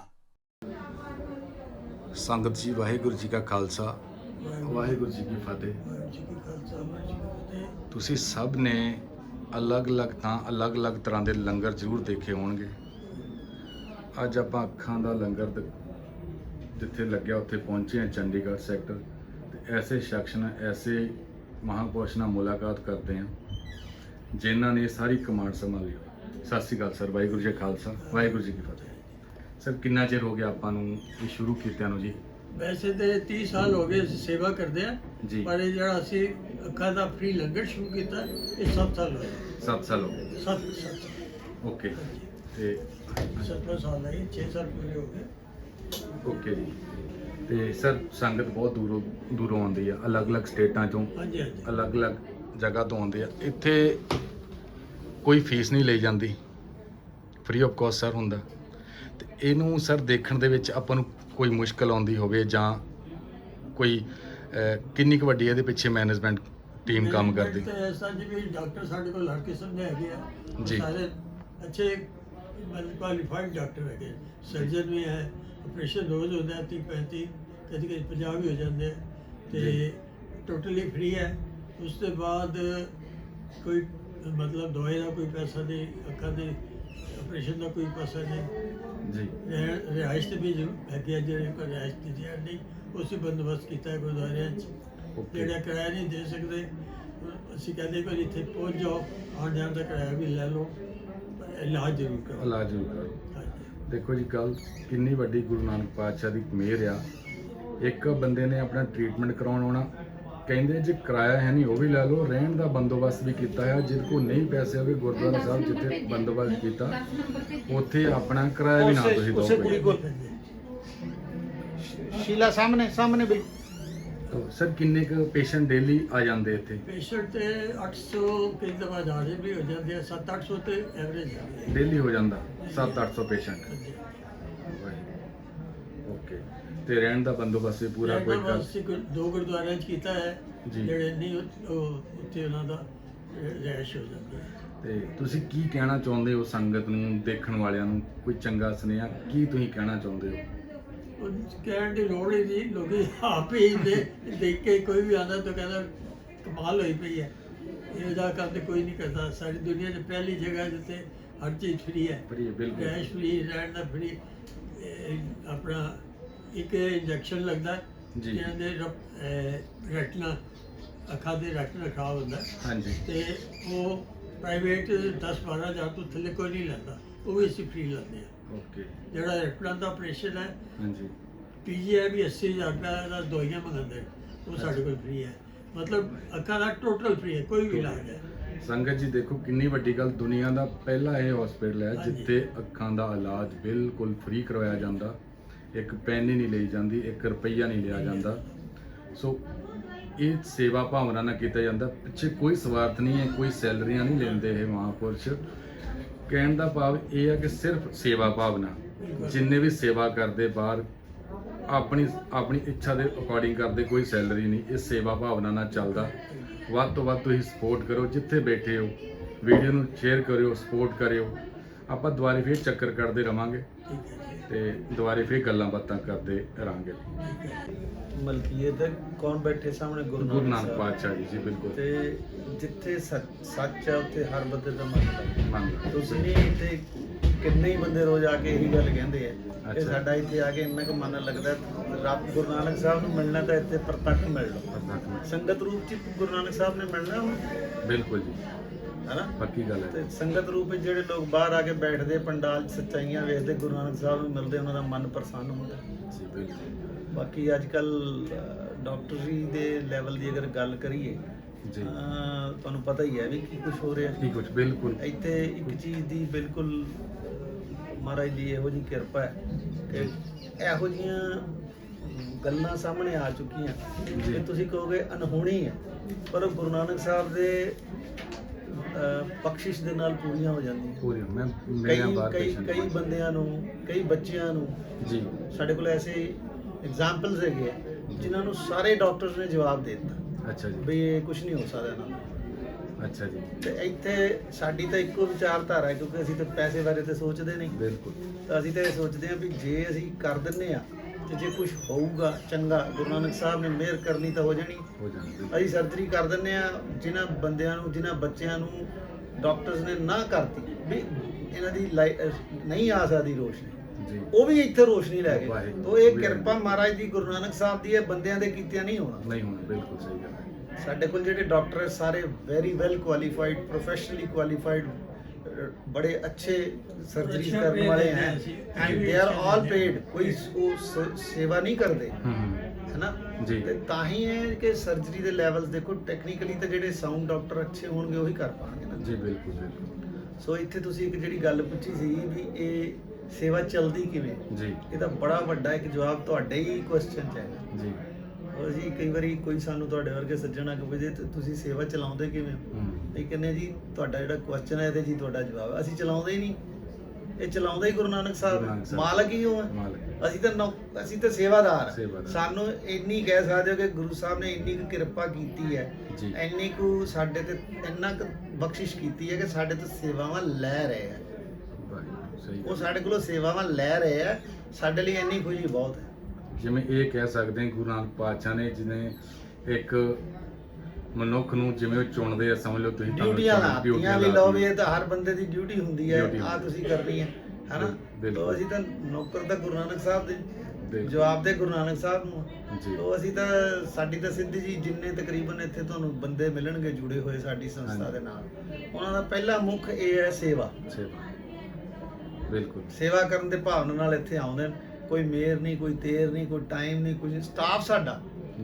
ਸੰਗਤ ਜੀ, ਵਾਹਿਗੁਰੂ ਜੀ ਕਾ ਖਾਲਸਾ। ਵਾਹਿਗੁਰੂ ਜੀ ਕੀ ਫਤਿਹ। ਤੁਸੀਂ ਸਭ ਨੇ ਅਲੱਗ-ਅਲੱਗ ਤਾਂ ਅਲੱਗ-ਅਲੱਗ ਤਰ੍ਹਾਂ ਦੇ ਲੰਗਰ ਜ਼ਰੂਰ ਦੇਖੇ ਹੋਣਗੇ। ਅੱਜ ਆਪਾਂ ਅੱਖਾਂ ਦਾ ਲੰਗਰ ਜਿੱਥੇ ਲੱਗਿਆ ਉੱਥੇ ਪਹੁੰਚੇ ਹਾਂ ਚੰਡੀਗੜ੍ਹ ਸੈਕਟਰ। ਤੇ ਐਸੇ ਸ਼ਖਸ ਨਾਲ, ਐਸੇ ਮਹਾਂਪੁਰਸ਼ ਨਾਲ ਮੁਲਾਕਾਤ ਕਰਦੇ ਹਾਂ, ਜਿਨ੍ਹਾਂ ਨੇ ਸਾਰੀ ਕਮਾਂਡ ਸੰਭਾਲੀ ਸਤਿ ਸ਼੍ਰੀ ਅਕਾਲ ਸਰ, ਵਾਹਿਗੁਰੂ ਜੀ ਖਾਲਸਾ, ਵਾਹਿਗੁਰੂ ਜੀ ਕੀ ਫਤਿਹ। ਸਰ, ਕਿੰਨਾ ਚਿਰ ਹੋ ਗਿਆ ਆਪਾਂ ਨੂੰ ਇਹ ਸ਼ੁਰੂ ਕੀਤਿਆਂ ਨੂੰ ਜੀ? ਵੈਸੇ ਤੇ 30 ਸਾਲ ਹੋ ਗਏ ਅਸੀਂ ਸੇਵਾ ਕਰਦੇ ਆ ਜੀ। ਪਰ ਇਹ ਜਿਹੜਾ ਅਸੀਂ ਅੱਖਾਂ ਦਾ ਫ੍ਰੀ ਲੰਗਰ ਸ਼ੁਰੂ ਕੀਤਾ ਇਹ 7 ਸਾਲ ਹੋਏ 7 ਸਾਲ ਹੋ ਗਏ। 7 7 ਓਕੇ। ਤੇ 7 ਸਾਲ ਹੈ 6 ਸਾਲ ਪੂਰੇ ਹੋ ਗਏ। ਓਕੇ ਜੀ। ਤੇ ਸਰ ਸੰਗਤ ਬਹੁਤ ਦੂਰੋਂ ਦੂਰੋਂ ਆਉਂਦੀ ਆ ਅਲੱਗ-ਅਲੱਗ ਸਟੇਟਾਂ ਚੋਂ ਹਾਂਜੀ ਹਾਂਜੀ। ਅਲੱਗ-ਅਲੱਗ ਜਗ੍ਹਾ ਤੋਂ ਆਉਂਦੇ ਆ। ਇੱਥੇ ਕੋਈ ਫੀਸ ਨਹੀਂ ਲਈ ਜਾਂਦੀ। ਫ੍ਰੀ ਆਫ ਕਾਸਟ ਸਰ ਹੁੰਦਾ। ਤੇ ਇਹਨੂੰ ਸਰ ਦੇਖਣ ਦੇ ਵਿੱਚ ਆਪਾਂ ਨੂੰ ਕੋਈ ਮੁਸ਼ਕਲ ਆਉਂਦੀ ਹੋਵੇ ਜਾਂ ਕੋਈ ਕਿੰਨੀ ਕੁ ਵੱਡੀ ਇਹਦੇ ਪਿੱਛੇ ਮੈਨੇਜਮੈਂਟ ਟੀਮ ਕੰਮ ਕਰਦੀ? ਜੀ ਵੀ ਡਾਕਟਰ ਸਾਡੇ ਕੋਲ ਹਰ ਕਿਸਮ ਦੇ ਹੈਗੇ ਆ। ਉਹ ਜੀ। ਸਾਰੇ ਅੱਛੇ ਕੁਆਲੀਫਾਈਡ ਡਾਕਟਰ ਹੈਗੇ। ਸਰਜਨ ਵੀ ਹੈ ਆਪਰੇਸ਼ਨ ਰੋਜ਼ ਹੁੰਦਾ 30 35 ਕਦੀ ਕਦੀ 50 ਵੀ ਹੋ ਜਾਂਦੇ ਤੇ। ਟੋਟਲੀ ਫ੍ਰੀ ਹੈ। ਉਸ ਤੋਂ ਬਾਅਦ ਕੋਈ ਮਤਲਬ ਦਵਾਈ ਦਾ ਕੋਈ ਪੈਸਾ ਨਹੀਂ ਅੱਖਾਂ ਦੇ ਆਪਰੇਸ਼ਨ ਦਾ ਕੋਈ ਪੈਸਾ ਨਹੀਂ। ਜੀ। ਰਹਿ- ਰਿਹਾਇਸ਼ ਤੇ ਵੀ ਜ਼ਰੂਰ ਹੈਗੇ ਆ ਜਿਹੜੇ ਕੋਈ ਰਿਹਾਇਸ਼ ਦੀ ਜਿਹੜੀ ਨਹੀਂ ਉਸੇ ਬੰਦੋਬਸਤ ਕੀਤਾ ਹੈ ਗੁਰਦੁਆਰਿਆਂ 'ਚ। ਓਕੇ। ਜਿਹੜਾ ਕਿਰਾਇਆ ਨਹੀਂ ਦੇ ਸਕਦੇ ਅਸੀਂ ਕਹਿੰਦੇ ਕਿ ਇੱਥੇ ਪਹੁੰਚ ਜਾਓ ਆਉਣ ਜਾਣ ਦਾ ਕਿਰਾਇਆ ਵੀ ਲੈ ਲਓ ਪਰ ਇਲਾਜ ਜ਼ਰੂਰ ਕਰੋ। ਇਲਾਜ ਜ਼ਰੂਰ ਕਰੋ। ਹਾਂਜੀ। ਦੇਖੋ ਜੀ ਕੱਲ ਕਿੰਨੀ ਵੱਡੀ ਗੁਰੂ ਨਾਨਕ ਪਾਤਸ਼ਾਹ ਦੀ ਮਿਹਰ ਆ। ਇੱਕ ਬੰਦੇ ਨੇ ਆਪਣਾ ਟ੍ਰੀਟਮੈਂਟ ਕਰਾਉਣ ਆਉਣਾ ਕਹਿੰਦੇ ਜੇ ਕਿਰਾਇਆ ਹੈ ਨਹੀਂ ਉਹ ਵੀ ਲੈ ਲਓ। ਰਹਿਣ ਦਾ ਬੰਦੋਬਸਤ ਵੀ ਕੀਤਾ ਹੈ। ਜਿਹਦੇ ਕੋਲ ਨਹੀਂ ਪੈਸੇ ਹੋਵੇ ਗੁਰਦੁਆਰਾ ਸਾਹਿਬ ਜਿੱਥੇ ਬੰਦੋਬਸਤ ਕੀਤਾ ਉੱਥੇ ਆਪਣਾ ਕਿਰਾਇਆ ਵੀ ਨਾ ਉਸੇ- ਤੁਸੀਂ ਉਸੇ ਦੋਗੇ ਕੁੜੀ ਕੋਲ। ਸ਼ੀਲਾ ਸਾਹਮਣੇ ਸਾਹਮਣੇ ਬਿਲਕੁਲ ਸਰ ਕਿੰਨੇ ਕੁ ਪੇਸ਼ੈਂਟ ਡੇਲੀ ਆ ਜਾਂਦੇ ਇੱਥੇ? ਪੇਸ਼ੈਂਟ ਤੇ 800 ਕਈ ਦਫਾ ਜ਼ਿਆਦਾ ਵੀ ਹੋ ਜਾਂਦੇ ਆ। 7-800 ਤੇ ਐਵਰੇਜ ਡੇਲੀ ਹੋ ਜਾਂਦਾ। 7-800 ਪੇਸ਼ੈਂਟ। ਓਕੇ। ਤੇ ਰਹਿਣ ਦਾ ਬੰਦੋਬਸਤ ਵੀ ਪੂਰਾ ਕੋਈ ਕਰ ਅਸੀਂ ਗੁਰ- ਦੋ ਗੁਰਦੁਆਰਿਆਂ 'ਚ ਕੀਤਾ ਹੈ। ਜੀ। ਜਿਹੜੇ ਨਹੀਂ ਉਹ- ਉਹ ਉੱਥੇ ਉਹਨਾਂ ਦਾ ਰਿਹਾਇਸ਼ ਹੋ ਜਾਂਦੀ ਹੈ। ਤੇ ਤੁਸੀਂ ਕੀ ਕਹਿਣਾ ਚਾਹੁੰਦੇ ਹੋ ਸੰਗਤ ਨੂੰ ਦੇਖਣ ਵਾਲਿਆਂ ਨੂੰ? ਕੋਈ ਚੰਗਾ ਸੁਨੇਹਾ? ਕੀ ਤੁਸੀਂ ਕਹਿਣਾ ਚਾਹੁੰਦੇ ਹੋ? ਉਹ ਕਹਿਣ ਦੀ ਲੋੜ ਹੀ ਨਹੀਂ। ਲੋਕੀ ਆਪ ਹੀ ਦੇ ਦੇਖ ਕੇ ਕੋਈ ਵੀ ਆਉਂਦਾ ਤਾਂ ਕਹਿੰਦਾ ਕਮਾਲ ਹੋਈ ਪਈ ਹੈ। ਇਹੋ ਜਿਹਾ ਕੰਮ ਤੇ ਕੋਈ ਨਹੀਂ ਕਰਦਾ। ਸਾਡੀ ਦੁਨੀਆ 'ਚ ਪਹਿਲੀ ਜਗ੍ਹਾ ਜਿੱਥੇ ਹਰ ਚੀਜ਼ ਫ੍ਰੀ ਹੈ। ਪਰ ਇਹ ਬਿਲਕੁਲ। ਗੈਸ ਫ੍ਰੀ ਰਹਿਣ ਦਾ ਫ੍ਰੀ ਆਪਣਾ ਇੱਕ ਇੰਜੈਕਸ਼ਨ ਲੱਗਦਾ ਜੀ। ਜਿਹਨਾਂ ਦੇ ਰੈਟਨਾ ਅੱਖਾਂ ਦੇ ਰੈਟਨਾ ਖਰਾਬ ਹੁੰਦਾ ਹੈ। ਹਾਂਜੀ। ਤੇ ਉਹ ਪ੍ਰਾਈਵੇਟ 10 12 ਹਜ਼ਾਰ ਤੋਂ ਥੱਲੇ ਕੋਈ ਨਹੀਂ ਲੈਂਦਾ ਉਹ ਵੀ ਅਸੀਂ ਫ੍ਰੀ ਲੈਂਦੇ ਹਾਂ। ਓਕੇ ਜਿਹੜਾ ਰੈਟਨਾ ਦਾ ਆਪਰੇਸ਼ਨ ਹੈ ਹਾਂਜੀ। ਪੀਜੀਆਈ ਵੀ 80000 ਰੁਪਏ ਦਾ ਦਵਾਈਆਂ ਮੰਗਾਉਂਦੇ ਨੇ, ਉਹ ਸਾਡੇ ਕੋਲ ਫ੍ਰੀ ਹੈ। ਮਤਲਬ ਅੱਖਾਂ ਦਾ ਟੋਟਲ ਫ੍ਰੀ ਹੈ ਕੋਈ ਵੀ ਇਲਾਜ ਹੈ। ਸੰਗਤ ਜੀ ਦੇਖੋ ਕਿੰਨੀ ਵੱਡੀ ਗੱਲ ਦੁਨੀਆ ਦਾ ਪਹਿਲਾ ਇਹ ਹਸਪੀਟਲ ਹੈ। ਜਿੱਥੇ ਅੱਖਾਂ ਦਾ ਇਲਾਜ ਬਿਲਕੁਲ ਫ੍ਰੀ ਕਰਵਾਇਆ ਜਾਂਦਾ। ਇੱਕ ਪੈਨ ਹੀ ਨਹੀਂ ਲਈ ਜਾਂਦੀ, ਇੱਕ ਰੁਪਈਆ ਨਹੀਂ ਲਿਆ ਜਾਂਦਾ। ਸੋ ਇਹ ਸੇਵਾ ਭਾਵਨਾ ਨਾਲ ਕੀਤਾ ਜਾਂਦਾ। ਪਿੱਛੇ ਕੋਈ ਸਵਾਰਥ ਨਹੀਂ ਹੈ, ਕੋਈ ਸੈਲਰੀਆਂ ਨਹੀਂ ਲੈਂਦੇ ਇਹ ਮਹਾਂਪੁਰਸ਼। ਕਹਿਣ ਦਾ ਭਾਵ ਇਹ ਹੈ ਕਿ ਸਿਰਫ ਸੇਵਾ ਭਾਵਨਾ, ਜਿੰਨੇ ਵੀ ਸੇਵਾ ਕਰਦੇ ਬਾਹਰ, ਆਪਣੀ ਆਪਣੀ ਇੱਛਾ ਦੇ ਅਕੋਰਡਿੰਗ ਕਰਦੇ ਕੋਈ ਸੈਲਰੀ ਨਹੀਂ, ਇਹ ਸੇਵਾ ਭਾਵਨਾ ਨਾਲ ਚੱਲਦਾ। ਵੱਧ ਤੋਂ ਵੱਧ ਤੁਸੀਂ ਸਪੋਰਟ ਕਰੋ ਜਿੱਥੇ ਬੈਠੇ ਹੋ ਵੀਡੀਓ ਨੂੰ ਸ਼ੇਅਰ ਕਰਿਓ ਸਪੋਰਟ ਕਰਿਓ। ਆਪਾਂ ਦੁਬਾਰੇ ਫੇਰ ਚੱਕਰ ਕਰਦੇ ਰਵਾਂਗੇ ਤੇ ਦੁਬਾਰੇ ਫੇਰ ਗੱਲਾਂ ਬਾਤਾਂ ਕਰਦੇ ਰਹਾਂਗੇ। ਮਲਕੀਅਤ ਕੌਣ ਬੈਠੇ ਸਾਹਮਣੇ? ਗੁਰੂ ਨਾਨਕ। ਪਾਤਸ਼ਾਹ ਜੀ ਜੀ ਬਿਲਕੁਲ। ਤੇ ਜਿੱਥੇ ਸੱਚ ਹੈ ਉੱਥੇ ਹਰ ਬੰਦੇ ਦਾ ਮਨ। ਤੁਸੀਂ ਇੱਥੇ ਕਿੰਨੇ ਹੀ ਬੰਦੇ ਰੋਜ਼ ਆ ਕੇ ਇਹੀ ਗੱਲ ਕਹਿੰਦੇ ਆ। ਕਿ ਸਾਡਾ ਇੱਥੇ ਆ ਕੇ ਇੰਨਾ ਕੁ ਮਨ ਲੱਗਦਾ ਰੱਬ ਗੁਰੂ ਨਾਨਕ ਸਾਹਿਬ ਨੂੰ ਮਿਲਣਾ ਤਾਂ ਇੱਥੇ ਪ੍ਰਤੱਖ ਮਿਲ ਲਓ। ਸੰਗਤ ਰੂਪ ਚ ਗੁਰੂ ਨਾਨਕ ਸਾਹਿਬ ਨੇ ਮਿਲਣਾ ਬਿਲਕੁਲ ਜੀ। ਹੈਨਾ? ਪੱਕੀ ਗੱਲ ਹੈ। ਤੇ ਸੰਗਤ ਰੂਪ ਵਿੱਚ ਜਿਹੜੇ ਲੋਕ ਬਾਹਰ ਆ ਕੇ ਬੈਠਦੇ ਪੰਡਾਲ 'ਚ ਸੱਚਾਈਆਂ ਵੇਖਦੇ ਗੁਰੂ ਨਾਨਕ ਸਾਹਿਬ ਨੂੰ ਮਿਲਦੇ ਉਹਨਾਂ ਦਾ ਮਨ ਪ੍ਰਸੰਨ ਹੁੰਦਾ। ਜੀ ਬਿਲਕੁਲ। ਬਾਕੀ ਅੱਜ ਕੱਲ ਡਾਕਟਰੀ ਦੇ ਲੈਵਲ ਦੀ ਅਗਰ ਗੱਲ ਕਰੀਏ ਜੀ। ਤੁਹਾਨੂੰ ਪਤਾ ਹੀ ਹੈ ਵੀ ਕੀ ਕੁਝ ਹੋ ਰਿਹਾ। ਠੀਕ ਕੁਝ ਬਿਲਕੁਲ। ਇੱਥੇ ਇੱਕ ਚੀਜ਼ ਦੀ ਬਿਲਕੁਲ ਮਹਾਰਾਜ ਦੀ ਇਹੋ ਜੀ ਕਿਰਪਾ ਹੈ ਕਿ ਇਹੋ ਜੀਆਂ ਗੱਲਾਂ ਸਾਹਮਣੇ ਆ ਚੁੱਕੀਆਂ। ਜੀ। ਕਿ ਤੁਸੀਂ ਕਹੋਗੇ ਅਨਹੋਣੀ ਹੈ ਪਰ ਗੁਰੂ ਨਾਨਕ ਸਾਹਿਬ ਦੇ ਬਖਸ਼ਿਸ਼ ਦੇ ਨਾਲ ਪੂਰੀਆਂ ਹੋ ਜਾਂਦੀਆਂ। ਪੂਰੀ ਮੈਂ ਕਈ ਮੇਰਾ ਬਾਤ ਕਈ ਕਈ ਬੰਦਿਆਂ ਨੂੰ ਕਈ ਬੱਚਿਆਂ ਨੂੰ ਜੀ। ਸਾਡੇ ਕੋਲ ਐਸੇ ਐਗਜ਼ਾਮਪਲਸ ਹੈਗੇ ਆ ਜਿਨ੍ਹਾਂ ਨੂੰ ਸਾਰੇ ਡਾਕਟਰਸ ਨੇ ਜਵਾਬ ਦੇ ਦਿੱਤਾ। ਅੱਛਾ ਜੀ। ਵੀ ਇਹ ਕੁਝ ਨਹੀਂ ਹੋ ਸਕਦਾ ਇਹਨਾਂ ਨੂੰ। ਅੱਛਾ ਜੀ। ਤੇ ਇੱਥੇ ਸਾਡੀ ਤਾਂ ਇੱਕੋ ਵਿਚਾਰਧਾਰਾ ਹੈ ਕਿਉਂਕਿ ਅਸੀਂ ਤਾਂ ਪੈਸੇ ਬਾਰੇ ਤੇ ਸੋਚਦੇ ਨਹੀਂ। ਬਿਲਕੁਲ। ਤਾਂ ਅਸੀਂ ਤਾਂ ਇਹ ਸੋਚਦੇ ਹਾਂ ਵੀ ਜੇ ਅਸੀਂ ਕਰ ਦਿੰਨੇ ਆ ਤੇ ਜੇ ਕੁਝ ਹੋਊਗਾ ਚੰਗਾ ਗੁਰੂ ਨਾਨਕ ਸਾਹਿਬ ਨੇ ਮਿਹਰ ਕਰਨੀ ਤਾਂ ਹੋ ਜਾਣੀ। ਹੋ ਜਾਂਦੀ ਅਸੀਂ ਸਰਜਰੀ ਕਰ ਦਿੰਨੇ ਆ ਜਿਨ੍ਹਾਂ ਬੰਦਿਆਂ ਨੂੰ ਜਿਨ੍ਹਾਂ ਬੱਚਿਆਂ ਨੂੰ ਡਾਕਟਰਸ ਨੇ ਨਾ ਕਰਤੀ ਵੀ ਇਹਨਾਂ ਦੀ ਨਹੀਂ ਆ ਸਕਦੀ ਰੋਸ਼ਨੀ। ਉਹ ਵੀ ਇੱਥੇ ਰੋਸ਼ਨੀ ਲੈ ਗਏ ਵਾਹਿਗੁਰੂ। ਤੋਂ ਇਹ ਕਿਰਪਾ ਮਹਾਰਾਜ ਦੀ ਗੁਰੂ ਨਾਨਕ ਸਾਹਿਬ ਦੀ ਹੈ ਬੰਦਿਆਂ ਦੇ ਕੀਤਿਆਂ ਨਹੀਂ ਹੋਣਾ। ਨਹੀਂ ਹੁਣ ਬਿਲਕੁਲ ਸਹੀ ਗੱਲ ਹੈ। ਸਾਡੇ ਕੋਲ ਜਿਹੜੇ ਡਾਕਟਰ ਸਾਰੇ very well qualified professionally qualified ਬੜੇ ਅੱਛੇ ਸਰਜਰੀ ਅੱਛਾ ਕਰਨ paid ਵਾਲੇ ਦਿੰਦੇ ਹੈ ਅਸੀਂ। And they are all paid ਕੋਈ ਉਹ ਸ- ਸੇਵਾ ਨਹੀਂ ਕਰਦੇ ਹੂੰ ਹੈਨਾ ਜੀ। ਤੇ ਤਾਂ ਹੀ ਹੈ ਕਿ ਸਰਜਰੀ ਦੇ ਲੈਵਲਸ ਦੇਖੋ ਟੈਕਨੀਕਲੀ ਤਾਂ ਜਿਹੜੇ ਸਾਊਂਡ ਡਾਕਟਰ ਅੱਛੇ ਹੋਣਗੇ ਉਹੀ ਕਰ ਪਾਣਗੇ ਨਾ ਜੀ ਬਿਲਕੁਲ ਬਿਲਕੁਲ ਸੋ ਇੱਥੇ ਤੁਸੀਂ ਇੱਕ ਜਿਹੜੀ ਗੱਲ ਪੁੱਛੀ ਸੀ ਵੀ ਇਹ ਸੇਵਾ ਚੱਲਦੀ ਕਿਵੇਂ ਜੀ ਇਹਦਾ ਬੜਾ ਵੱਡਾ ਇੱਕ ਜਵਾਬ ਤੁਹਾਡੇ ਹੀ ਕੁਐਸਚਨ 'ਚ ਹੈ ਜੀ ਉਹ ਜੀ ਕਈ ਵਾਰੀ ਕੋਈ ਸਾਨੂੰ ਤੁਹਾਡੇ ਵਰਗੇ ਸੱਜਣ ਆ ਤੇ ਤੁਸੀਂ ਸੇਵਾ ਚਲਾਉਂਦੇ ਕਿਵੇਂ? ਹੋ। ਹੂੰ ਇਹ ਕਹਿੰਦੇ ਜੀ ਤੁਹਾਡਾ ਜਿਹੜਾ ਕੁਐਸਚਨ ਹੈ ਇਹਦੇ ਜੀ ਤੁਹਾਡਾ ਜਵਾਬ ਹੈ। ਅਸੀਂ ਚਲਾਉਂਦੇ ਹੀ ਨਹੀਂ। ਇਹ ਚਲਾਉਂਦਾ ਹੀ ਗੁਰੂ ਨਾਨਕ ਸਾਹਿਬ। ਹੈ। ਮਾਲਕ ਹੀ ਹੈ। ਅਸੀਂ ਤਾਂ ਅਸੀਂ ਤਾਂ ਸੇਵਾਦਾਰ। ਹਾਂ। ਸਾਨੂੰ ਇੰਨੀ ਕਹਿ ਸਕਦੇ ਹੋ ਕਿ ਗੁਰੂ ਸਾਹਿਬ ਨੇ ਇੰਨੀ ਕੁ ਕਿਰਪਾ ਕੀਤੀ ਹੈ। ਜੀ। ਇੰਨੀ ਕੁ ਸਾਡੇ ਤੇ ਇੰਨਾ ਕੁ ਬਖਸ਼ਿਸ਼ ਕੀਤੀ ਹੈ ਕਿ ਸਾਡੇ ਤੋਂ ਸੇਵਾਵਾਂ ਲੈ ਰਹੇ ਆ ਉਹ। ਸਾਡੇ ਕੋਲੋਂ ਸੇਵਾਵਾਂ ਲੈ ਰਹੇ ਆ ਸਾਡੇ ਲਈ ਇੰਨੀ ਖੁਸ਼ੀ ਬਹੁਤ ਹੈ। ਜਿਵੇਂ ਇਹ ਕਹਿ ਸਕਦੇ ਗੁਰੂ ਨਾਨਕ ਪਾਤਸ਼ਾਹ ਨੇ ਜਿਹਨੇ ਇੱਕ ਮਨੁੱਖ ਨੂੰ ਜਿਵੇਂ ਉਹ ਚੁਣਦੇ ਆ ਸਮਝ ਲਓ ਤੁਸੀਂ ਡਿਊਟੀਆਂ ਲਾਤੀਆਂ ਵੀ ਲਓ ਵੀ। ਇਹ ਤਾਂ ਹਰ ਬੰਦੇ ਦੀ ਡਿਊਟੀ ਹੁੰਦੀ ਹੈ ਆ ਤੁਸੀਂ ਕਰਨੀ ਹੈ ਹੈਨਾ। ਤੋ ਅਸੀਂ ਤਾਂ ਨੌਕਰ ਤਾਂ ਗੁਰੂ ਨਾਨਕ ਸਾਹਿਬ ਦੇ। ਜਵਾਬ ਦੇ ਗੁਰੂ ਨਾਨਕ ਸਾਹਿਬ ਨੂੰ ਜੀ। ਤੋ ਅਸੀਂ ਤਾਂ ਸਾਡੀ ਤਾਂ ਸਿੱਧੀ ਜੀ ਜਿੰਨੇ ਤਕਰੀਬਨ ਇੱਥੇ ਤੁਹਾਨੂੰ ਬੰਦੇ ਮਿਲਣਗੇ ਜੁੜੇ ਹੋਏ ਸਾਡੀ ਸੰਸਥਾ। ਦੇ ਨਾਲ ਉਹਨਾਂ ਦਾ ਪਹਿਲਾ ਮੁੱਖ ਇਹ ਹੈ ਸੇਵਾ ਸੇਵਾ ਬਿਲਕੁਲ ਸੇਵਾ ਕਰਨ ਦੇ ਭਾਵਨਾ ਨਾਲ ਇੱਥੇ ਆਉਂਦੇ ਨੇ ਕੋਈ ਮੇਰ ਨਹੀਂ ਕੋਈ ਤੇਰ ਨਹੀਂ ਕੋਈ ਟਾਈਮ ਨਹੀਂ ਕੁਝ ਸਟਾਫ ਸਾਡਾ